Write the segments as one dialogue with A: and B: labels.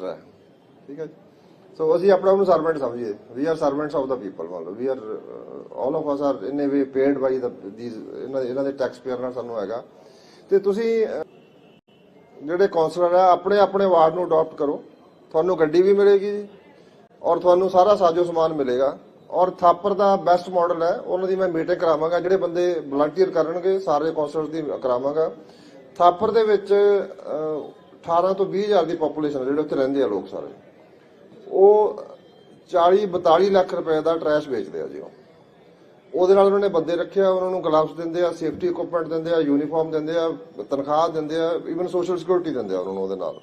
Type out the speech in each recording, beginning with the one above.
A: Master ਹੈ। ਠੀਕ ਹੈ ਸੋ ਅਸੀਂ ਆਪਣਾ ਨੂੰ ਸਰਵੈਂਟ ਸਮਝੀਏ। We are servants of the people ਮੰਨ ਲਓ we are all of us are in a way paid by the these ਇਹਨਾਂ ਇਹਨਾਂ ਦੇ ਟੈਕਸ ਪੇਅਰ ਨਾਲ ਸਾਨੂੰ ਹੈਗਾ। ਤੇ ਤੁਸੀਂ ਜਿਹੜੇ ਕਾਉਂਸਲਰ ਆ, ਆਪਣੇ ਆਪਣੇ ਵਾਰਡ ਨੂੰ ਅਡਾਪਟ ਕਰੋ। ਤੁਹਾਨੂੰ ਗੱਡੀ ਵੀ ਮਿਲੇਗੀ ਜੀ, ਔਰ ਤੁਹਾਨੂੰ ਸਾਰਾ ਸਾਜੋ ਸਮਾਨ ਮਿਲੇਗਾ। ਔਰ ਥਾਪਰ ਦਾ ਬੈਸਟ ਮਾਡਲ ਹੈ, ਉਹਨਾਂ ਦੀ ਮੈਂ ਮੀਟਿੰਗ ਕਰਾਵਾਂਗਾ। ਜਿਹੜੇ ਬੰਦੇ ਵਲੰਟੀਅਰ ਕਰਨਗੇ, ਸਾਰੇ ਕਾਉਂਸਲਰ ਦੀ ਕਰਾਵਾਂਗਾ। ਥਾਪਰ ਦੇ ਵਿੱਚ 18 ਤੋਂ 20 ਦੀ ਪੋਪੂਲੇਸ਼ਨ ਜਿਹੜੇ ਉੱਥੇ ਰਹਿੰਦੇ ਆ ਲੋਕ ਸਾਰੇ। ਉਹ 40 42 ਲੱਖ ਰੁਪਏ ਦਾ ਟਰੈਸ਼ ਵੇਚਦੇ ਆ ਜੀ ਉਹ। ਉਹਦੇ ਨਾਲ ਉਹਨਾਂ ਨੇ ਬੰਦੇ ਰੱਖਿਆ ਉਹਨਾਂ ਨੂੰ ਗਲਵਸ ਦਿੰਦੇ ਆ ਸੇਫਟੀ ਇਕਵਿਪਮੈਂਟ ਦਿੰਦੇ ਆ ਯੂਨੀਫਾਰਮ ਦਿੰਦੇ ਆ, ਤਨਖਾਹ ਦਿੰਦੇ ਆ ਇਵਨ ਸੋਸ਼ਲ ਸਿਕਿਉਰਿਟੀ ਦਿੰਦੇ ਆ ਉਹਨਾਂ ਨੂੰ ਉਹਦੇ ਨਾਲ।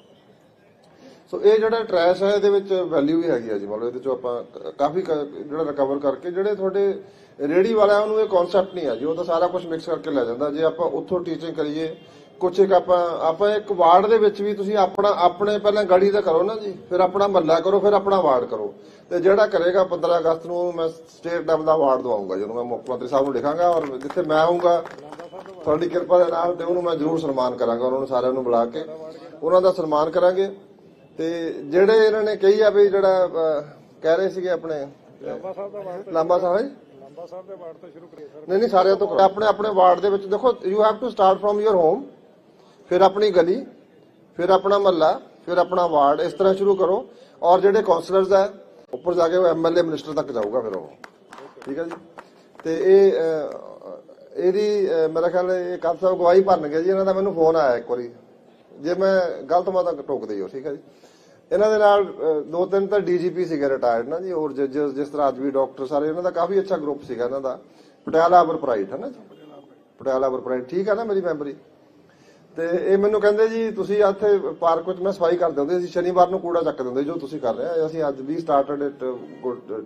A: ਸੋ ਇਹ ਜਿਹੜਾ ਟਰੈਸ਼ ਹੈ ਇਹਦੇ ਵਿੱਚ ਵੈਲਿਊ ਵੀ ਹੈਗੀ ਆ ਜੀ। ਮਤਲਬ ਇਹਦੇ ਚੋਂ ਆਪਾਂ ਕਾਫੀ ਜਿਹੜਾ ਰਿਕਵਰ ਕਰਕੇ ਜਿਹੜੇ ਤੁਹਾਡੇ ਰੇੜੀ ਵਾਲਿਆਂ ਨੂੰ ਇਹ ਕਨਸੈਪਟ ਨਹੀਂ ਆ ਜੀ। ਉਹ ਤਾਂ ਸਾਰਾ ਕੁਝ ਮਿਕਸ ਕਰਕੇ ਲੈ ਜਾਂਦਾ। ਜੇ ਆਪਾਂ ਉੱਥੋਂ ਟੀਚਿੰਗ ਕਰੀਏ ਕੁਛ ਇੱਕ ਆਪਾਂ ਆਪਾਂ ਇੱਕ ਵਾਰਡ ਦੇ ਵਿੱਚ ਵੀ ਤੁਸੀਂ ਆਪਣਾ ਆਪਣੇ ਪਹਿਲਾਂ ਗਾੜੀ ਦਾ ਕਰੋ ਨਾ ਜੀ ਫਿਰ ਆਪਣਾ ਮਹੱਲਾ ਕਰੋ ਫਿਰ ਆਪਣਾ ਵਾਰਡ ਕਰੋ। ਤੇ ਜਿਹੜਾ ਕਰੇਗਾ 15 ਅਗਸਤ ਨੂੰ ਮੈਂ ਸਟੇਟ ਲੈਵਲ ਦਾ ਅਵਾਰਡ ਦਵਾਉਂਗਾ ਜਦੋਂ ਮੈਂ ਮੁੱਖ ਮੰਤਰੀ ਸਾਹਿਬ ਨੂੰ ਲਿਖਾਂਗਾ ਔਰ ਜਿੱਥੇ ਮੈਂ ਆਉਂਗਾ ਤੁਹਾਡੀ ਕਿਰਪਾ ਦੇ ਨਾਲ ਤੇ ਉਹਨੂੰ ਮੈਂ ਜ਼ਰੂਰ ਸਨਮਾਨ ਕਰਾਂਗਾ ਉਹਨਾਂ ਨੂੰ ਸਾਰਿਆਂ ਨੂੰ ਬੁਲਾ ਕੇ ਉਹਨਾਂ ਦਾ ਸਨਮਾਨ ਕਰਾਂਗੇ। ਤੇ ਜਿਹੜੇ ਇਹਨਾਂ ਨੇ ਕਹੀ ਆ ਵੀ ਜਿਹੜਾ ਕਹਿ ਰਹੇ ਸੀਗੇ ਆਪਣੇ
B: ਲਾਂਬਾ ਸਾਹਿਬ ਦਾ ਵਾਰਡ
A: ਲਾਂਬਾ ਸਾਹਿਬ? ਜੀ
B: ਲਾਂਬਾ ਸਾਹਿਬ ਦੇ ਵਾਰਡ ਤੋਂ ਸ਼ੁਰੂ ਕਰੀਏ ਸਰ।
A: ਨਹੀਂ ਨਹੀਂ ਸਾਰਿਆਂ ਤੋਂ। ਆਪਣੇ ਆਪਣੇ ਵਾਰਡ ਦੇ ਵਿੱਚ ਦੇਖੋ you have to start from your home ਫਿਰ ਆਪਣੀ ਗਲੀ, ਫਿਰ ਆਪਣਾ ਮਹੱਲਾ, ਫਿਰ ਆਪਣਾ ਵਾਰਡ, ਇਸ ਤਰ੍ਹਾਂ ਸ਼ੁਰੂ ਕਰੋ। ਔਰ ਜਿਹੜੇ ਕਾਉਂਸਲਰਸ ਆ, ਉੱਪਰ ਜਾ ਕੇ ਉਹ ਐਮਐਲਏ ਮਿਨਿਸਟਰ ਤੱਕ ਜਾਊਗਾ ਫਿਰ ਉਹ। ਠੀਕ ਹੈ ਜੀ? ਤੇ ਇਹ ਇਹਦੀ ਮੇਰਾ ਖਿਆਲ ਹੈ ਇਹ ਕੱਲ ਸਾਹਿਬ ਗਵਾਹੀ ਭਰਨਗੇ ਜੀ। ਇਹਨਾਂ ਦਾ ਮੈਨੂੰ ਫੋਨ ਆਇਆ ਇੱਕ ਵਾਰੀ। ਜੇ ਮੈਂ ਗਲਤ ਮਾਤਾ ਟੋਕ ਦਈਓ ਠੀਕ ਹੈ ਜੀ? ਇਹਨਾਂ ਦੇ ਨਾਲ ਦੋ ਤਿੰਨ ਤਾਂ ਡੀਜੀਪੀ ਸੀਗੇ ਰਿਟਾਇਰਡ ਨਾ ਜੀ। ਹੋਰ ਜੱਜਸ ਜਿਸ ਤਰ੍ਹਾਂ ਅੱਜ ਵੀ ਡਾਕਟਰ ਸਾਰੇ, ਇਹਨਾਂ ਦਾ ਕਾਫੀ ਅੱਛਾ ਗਰੁੱਪ ਸੀਗਾ ਇਹਨਾਂ ਦਾ। ਪਟਿਆਲਾ ਅਵਰ ਪ੍ਰਾਈਡ ਹੈ ਨਾ ਜੀ? ਪਟਿਆਲਾ ਅਵਰ ਪ੍ਰਾਈਡ ਠੀਕ ਹੈ ਨਾ ਮੇਰੀ ਮੈਮਰੀ? ਤੇ ਇਹ ਮੈਨੂੰ ਕਹਿੰਦੇ ਜੀ, ਤੁਸੀਂ ਇੱਥੇ ਪਾਰਕ ਵਿੱਚ ਮੈਂ ਸਫ਼ਾਈ ਕਰ ਦਿੰਦੇ ਅਸੀਂ ਸ਼ਨੀਵਾਰ ਨੂੰ ਕੂੜਾ ਚੱਕ ਦਿੰਦੇ ਜੋ ਤੁਸੀਂ ਕਰ ਰਹੇ ਅਸੀਂ ਅੱਜ we started it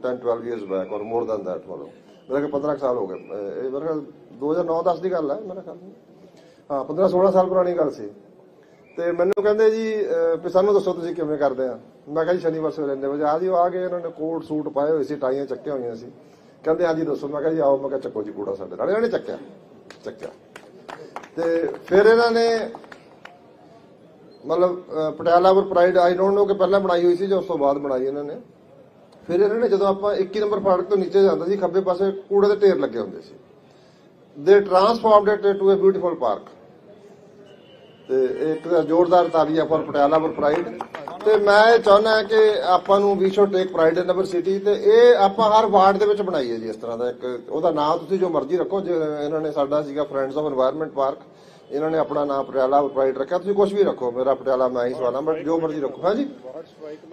A: 10 12 years back or more than that follow ਮੇਰਾ ਕਿ 15 ਸਾਲ ਹੋ ਗਏ। ਇਹ ਮੇਰਾ 2009-10 ਦੀ ਗੱਲ ਹੈ, ਮੇਰਾ ਖਿਆਲ ਹਾਂ 15-16 ਸਾਲ ਪੁਰਾਣੀ ਗੱਲ ਸੀ। ਤੇ ਮੈਨੂੰ ਕਹਿੰਦੇ ਜੀ ਵੀ ਸਾਨੂੰ ਦੱਸੋ ਤੁਸੀਂ ਕਿਵੇਂ ਕਰਦੇ ਆ। ਮੈਂ ਕਿਹਾ ਜੀ, ਸ਼ਨੀਵਾਰ ਸਵੇਰੇ ਇੰਨੇ ਵਜੇ ਆ ਜੀ ਆ ਗਏ, ਇਹਨਾਂ ਨੇ ਕੋਟ ਸੂਟ ਪਾਏ ਹੋਏ ਸੀ, ਟਾਈਆਂ ਚੱਕੀਆਂ ਹੋਈਆਂ ਸੀ। ਕਹਿੰਦੇ ਆ ਜੀ, ਦੱਸੋ। ਮੈਂ ਕਿਹਾ ਜੀ, ਆਓ, ਮੈਂ ਕਿਹਾ ਚੱਕੋ ਜੀ ਕੂੜਾ ਸਾਡੇ ਨਾਲ। ਇਹਨਾਂ ਨੇ ਚੱਕਿਆ ਚੱਕਿਆ। ਤੇ ਫਿਰ ਇਹਨਾਂ ਨੇ ਮਤਲਬ ਪਟਿਆਲਾ ਵਰ ਪ੍ਰਾਈਡ ਆਈ ਡੋਨਟ ਨੋ ਕਿ ਪਹਿਲਾਂ ਬਣਾਈ ਹੋਈ ਸੀ ਜਾਂ ਉਸ ਤੋਂ ਬਾਅਦ ਬਣਾਈ ਇਹਨਾਂ ਨੇ। ਫਿਰ ਇਹਨਾਂ ਨੇ ਜਦੋਂ ਆਪਾਂ 21 ਨੰਬਰ ਫਾਟਕ ਤੋਂ ਨੀਚੇ ਜਾਂਦਾ ਸੀ, ਖੱਬੇ ਪਾਸੇ ਕੂੜੇ ਦੇ ਢੇਰ ਲੱਗੇ ਹੁੰਦੇ ਸੀ। They transformed it to a beautiful park ਤੇ ਇੱਕ ਜ਼ੋਰਦਾਰ ਤਾਲੀਆਂ ਫॉर ਪਟਿਆਲਾ ਫॉर ਪ੍ਰਾਈਡ ਤੇ ਮੈਂ ਇਹ ਚਾਹੁੰਦਾ ਕਿ ਆਪਾਂ ਨੂੰ ਵੀ should take pride in our city ਤੇ ਇਹ ਆਪਾਂ ਹਰ ਵਾਰਡ ਦੇ ਵਿੱਚ ਬਣਾਈਏ ਜੀ ਇਸ ਤਰ੍ਹਾਂ ਦਾ ਇੱਕ, ਉਹਦਾ ਨਾਮ ਤੁਸੀਂ ਜੋ ਮਰਜ਼ੀ ਰੱਖੋ, ਜੇ ਇਹਨਾਂ ਨੇ ਸਾਡਾ ਸੀਗਾ ਫਰੈਂਡਸ ਆਫ এনवायरमेंट ਪਾਰਕ ਇਹਨਾਂ ਨੇ ਆਪਣਾ ਨਾਮ ਪਟਿਆਲਾ ਪ੍ਰਾਈਡ ਰੱਖਿਆ, ਤੁਸੀਂ ਕੁਝ ਵੀ ਰੱਖੋ, ਮੇਰਾ ਪਟਿਆਲਾ ਮੈਂ ਹੀ ਸਵਾਲਾਂ ਬਟ ਜੋ ਮਰਜ਼ੀ ਰੱਖੋ ਹਾਂਜੀ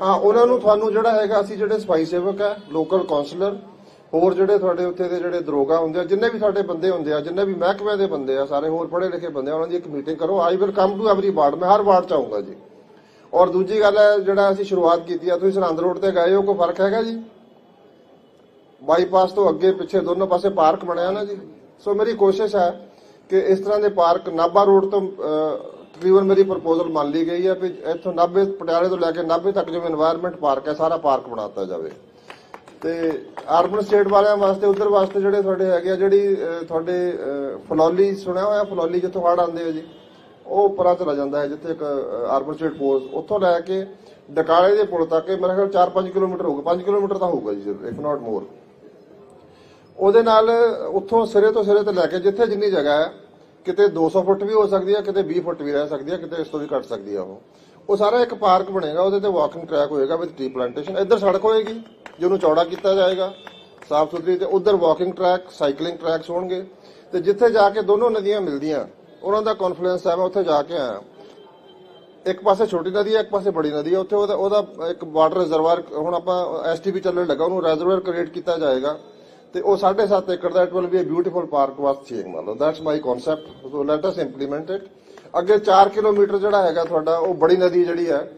A: ਹਾਂ, ਉਹਨਾਂ ਨੂੰ ਤੁਹਾਨੂੰ ਜਿਹੜਾ ਹੈਗਾ, ਅਸੀਂ ਜਿਹੜੇ ਸਫ਼ਾਈ ਸੇਵਕ ਹੈ ਲੋਕਲ ਕਾਉਂਸਲਰ ਹੋਰ ਜਿਹੜੇ ਤੁਹਾਡੇ ਉੱਥੇ ਦੇ ਜਿਹੜੇ ਦਰੋਗਾ ਹੁੰਦੇ ਆ, ਜਿੰਨੇ ਵੀ ਸਾਡੇ ਬੰਦੇ ਹੁੰਦੇ ਆ, ਜਿੰਨੇ ਵੀ ਮਹਿਕਮੇ ਦੇ ਬੰਦੇ ਆ, ਸਾਰੇ ਹੋਰ ਪੜੇ ਲਿਖੇ ਬੰਦੇ ਆ, ਉਹਨਾਂ ਦੀ ਇੱਕ ਮੀਟਿੰਗ ਕਰੋ I will come to every ward, ਮੈਂ ਹਰ ਵਾਰਡ ਚ ਆਉਂਗਾ ਜੀ। ਔਰ ਦੂਜੀ ਗੱਲ ਹੈ, ਜਿਹੜਾ ਅਸੀਂ ਸ਼ੁਰੂਆਤ ਕੀਤੀ ਆ, ਤੁਸੀਂ ਸਰਹੰਦ ਰੋਡ ਤੇ ਗਏ ਹੋ, ਕੋਈ ਫ਼ਰਕ ਹੈਗਾ ਜੀ? ਬਾਈਪਾਸ ਤੋਂ ਅੱਗੇ ਪਿੱਛੇ ਦੋਨੋਂ ਪਾਸੇ ਪਾਰਕ ਬਣਿਆ ਨਾ ਜੀ? ਸੋ ਮੇਰੀ ਕੋਸ਼ਿਸ਼ ਹੈ ਕਿ ਇਸ ਤਰ੍ਹਾਂ ਦੇ ਪਾਰਕ ਨਾਬਾ ਰੋਡ ਤੋਂ ਤਕਰੀਬਨ ਮੇਰੀ ਪ੍ਰਪੋਜ਼ਲ ਮੰਨ ਲਈ ਗਈ ਹੈ ਵੀ ਇੱਥੋਂ 90 ਪਟਿਆਲੇ ਤੋਂ ਲੈ ਕੇ 90 ਤੱਕ ਜਿਵੇਂ এনवायरमेंट ਪਾਰਕ ਹੈ, ਸਾਰਾ ਪਾਰਕ ਬਣਾਤਾ ਜਾਵੇ। ਤੇ ਆਰਬਨ ਸਟੇਟ ਵਾਲਿਆਂ ਵਾਸਤੇ, ਉਧਰ ਵਾਸਤੇ ਜਿਹੜੇ ਤੁਹਾਡੇ ਹੈਗੇ ਆ, ਜਿਹੜੀ ਤੁਹਾਡੇ ਫਲੌਲੀ ਸੁਣਿਆ ਹੋਇਆ, ਫਲੌਲੀ ਜਿੱਥੋਂ ਹੜ ਆਉਂਦੇ ਆ ਜੀ? ਉਹ ਉੱਪਰਾਂ ਚਲਾ ਜਾਂਦਾ ਹੈ, ਜਿੱਥੇ ਇੱਕ ਅਰਬਨ ਸਟੇਟ ਪੋਜ਼ ਉੱਥੋਂ ਲੈ ਕੇ ਡਕਾਲੇ ਦੇ ਪੁਲ ਤੱਕ ਇਹ ਮੇਰੇ ਖਿਆਲ 4-5 ਕਿਲੋਮੀਟਰ ਹੋਊਗਾ 5 ਕਿਲੋਮੀਟਰ ਤਾਂ ਹੋਊਗਾ ਜੀ ਇਫ ਨਾਟ ਮੋਰ ਉਹਦੇ ਨਾਲ ਉੱਥੋਂ ਸਿਰੇ ਤੋਂ ਸਿਰੇ ਤੇ ਲੈ ਕੇ, ਜਿੱਥੇ ਜਿੰਨੀ ਜਗ੍ਹਾ ਹੈ, ਕਿਤੇ 200 ਫੁੱਟ ਵੀ ਹੋ ਸਕਦੀ ਹੈ, ਕਿਤੇ 20 ਫੁੱਟ ਵੀ ਰਹਿ ਸਕਦੀ ਹੈ, ਕਿਤੇ ਇਸ ਤੋਂ ਵੀ ਘੱਟ ਸਕਦੀ ਹੈ ਉਹ। ਉਹ ਸਾਰਾ ਇੱਕ ਪਾਰਕ ਬਣੇਗਾ, ਉਹਦੇ ਤੇ ਵਾਕਿੰਗ ਟਰੈਕ ਹੋਏਗਾ ਵਿਦ ਟ੍ਰੀ ਪਲਾਂਟੇਸ਼ਨ ਇੱਧਰ ਸੜਕ ਹੋਏਗੀ, ਜਿਹਨੂੰ ਚੌੜਾ ਕੀਤਾ ਜਾਏਗਾ ਸਾਫ਼ ਸੁਥਰੀ ਤੇ ਉਧਰ ਵਾਕਿੰਗ ਟਰੈਕ ਸਾਈਕਲਿੰਗ ਟਰੈਕਸ ਹੋਣਗੇ। ਤੇ ਜਿੱਥੇ ਜਾ ਕੇ ਦੋਨੋਂ ਨਦੀਆਂ ਮਿਲਦੀਆਂ ਉਹਨਾਂ ਦਾ ਕੌਨਫਲੂਐਂਸ ਹੈ ਮੈਂ ਉੱਥੇ ਜਾ ਕੇ ਆਇਆ। ਇੱਕ ਪਾਸੇ ਛੋਟੀ ਨਦੀ ਹੈ, ਇੱਕ ਪਾਸੇ ਬੜੀ ਨਦੀ ਹੈ। ਉੱਥੇ ਉਹਦਾ ਉਹਦਾ ਇੱਕ ਵਾਟਰ ਰਿਜ਼ਰਵਾਇਰ ਹੁਣ ਆਪਾਂ ਐਸਟੀਪੀ ਚੱਲਣ ਲੱਗਾ, ਉਹਨੂੰ ਰਿਜ਼ਰਵਾਇਰ ਕ੍ਰੀਏਟ ਕੀਤਾ ਜਾਏਗਾ। ਤੇ ਉਹ 7.5 ਏਕੜ ਦਾ it will be a beautiful park ਵਾਸਤੇ ਚੇਂਜ ਮੰਨ that's my concept so let us implement it ਅੱਗੇ 4 ਕਿਲੋਮੀਟਰ ਜਿਹੜਾ ਹੈਗਾ ਤੁਹਾਡਾ, ਉਹ ਬੜੀ ਨਦੀ ਜਿਹੜੀ ਹੈ,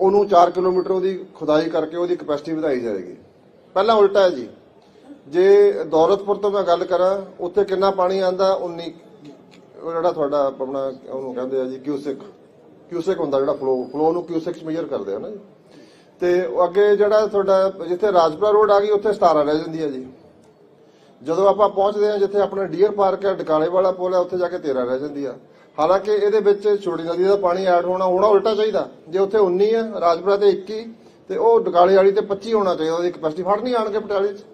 A: ਉਹਨੂੰ 4 ਕਿਲੋਮੀਟਰ ਉਹਦੀ ਖੁਦਾਈ ਕਰਕੇ ਉਹਦੀ ਕਪੈਸਿਟੀ ਵਧਾਈ ਜਾਏਗੀ। ਪਹਿਲਾਂ ਉਲਟਾ ਹੈ ਜੀ। ਜੇ ਦੌਲਤਪੁਰ ਤੋਂ ਮੈਂ ਗੱਲ ਕਰਾਂ, ਉੱਥੇ ਕਿੰਨਾ ਪਾਣੀ ਆਂਦਾ 19 ਉਹ ਜਿਹੜਾ ਤੁਹਾਡਾ ਆਪਣਾ ਉਹਨੂੰ ਕਹਿੰਦੇ ਆ ਜੀ ਕਿਊਸਿਕ ਕਿਊਸਿਕ ਹੁੰਦਾ ਜਿਹੜਾ ਫਲੋ ਫਲੋ ਨੂੰ ਕਿਊਸਿਕਸ ਮੇਜਰ ਕਰਦੇ ਆ ਨਾ ਜੀ। ਤੇ ਅੱਗੇ ਜਿਹੜਾ ਤੁਹਾਡਾ ਜਿੱਥੇ ਰਾਜਪੁਰਾ ਰੋਡ ਆ ਗਈ, ਉੱਥੇ 17 ਰਹਿ ਜਾਂਦੀ ਹੈ ਜੀ। ਜਦੋਂ ਆਪਾਂ ਪਹੁੰਚਦੇ ਹਾਂ ਜਿੱਥੇ ਆਪਣਾ ਡੀਅਰ ਪਾਰਕ ਹੈ ਡਕਾਲੇ ਵਾਲਾ ਪੁਲ ਹੈ ਉੱਥੇ ਜਾ ਕੇ 13 ਰਹਿ ਜਾਂਦੀ ਆ। ਹਾਲਾਂਕਿ ਇਹਦੇ ਵਿੱਚ ਛੋਟੀ ਨਦੀ ਦਾ ਪਾਣੀ ਐਡ ਹੋਣਾ ਹੋਣਾ ਉਲਟਾ ਚਾਹੀਦਾ। ਜੇ ਉੱਥੇ 19 ਹੈ ਰਾਜਪੁਰਾ ਤੇ 21 ਤੇ ਉਹ ਡਕਾਲੇ ਵਾਲੀ ਤੇ 25 ਹੋਣਾ ਚਾਹੀਦਾ, ਉਹਦੀ ਕਪੈਸਿਟੀ ਫੜ ਨਹੀਂ ਆਣਗੇ ਪਟਿਆਲੇ 'ਚ।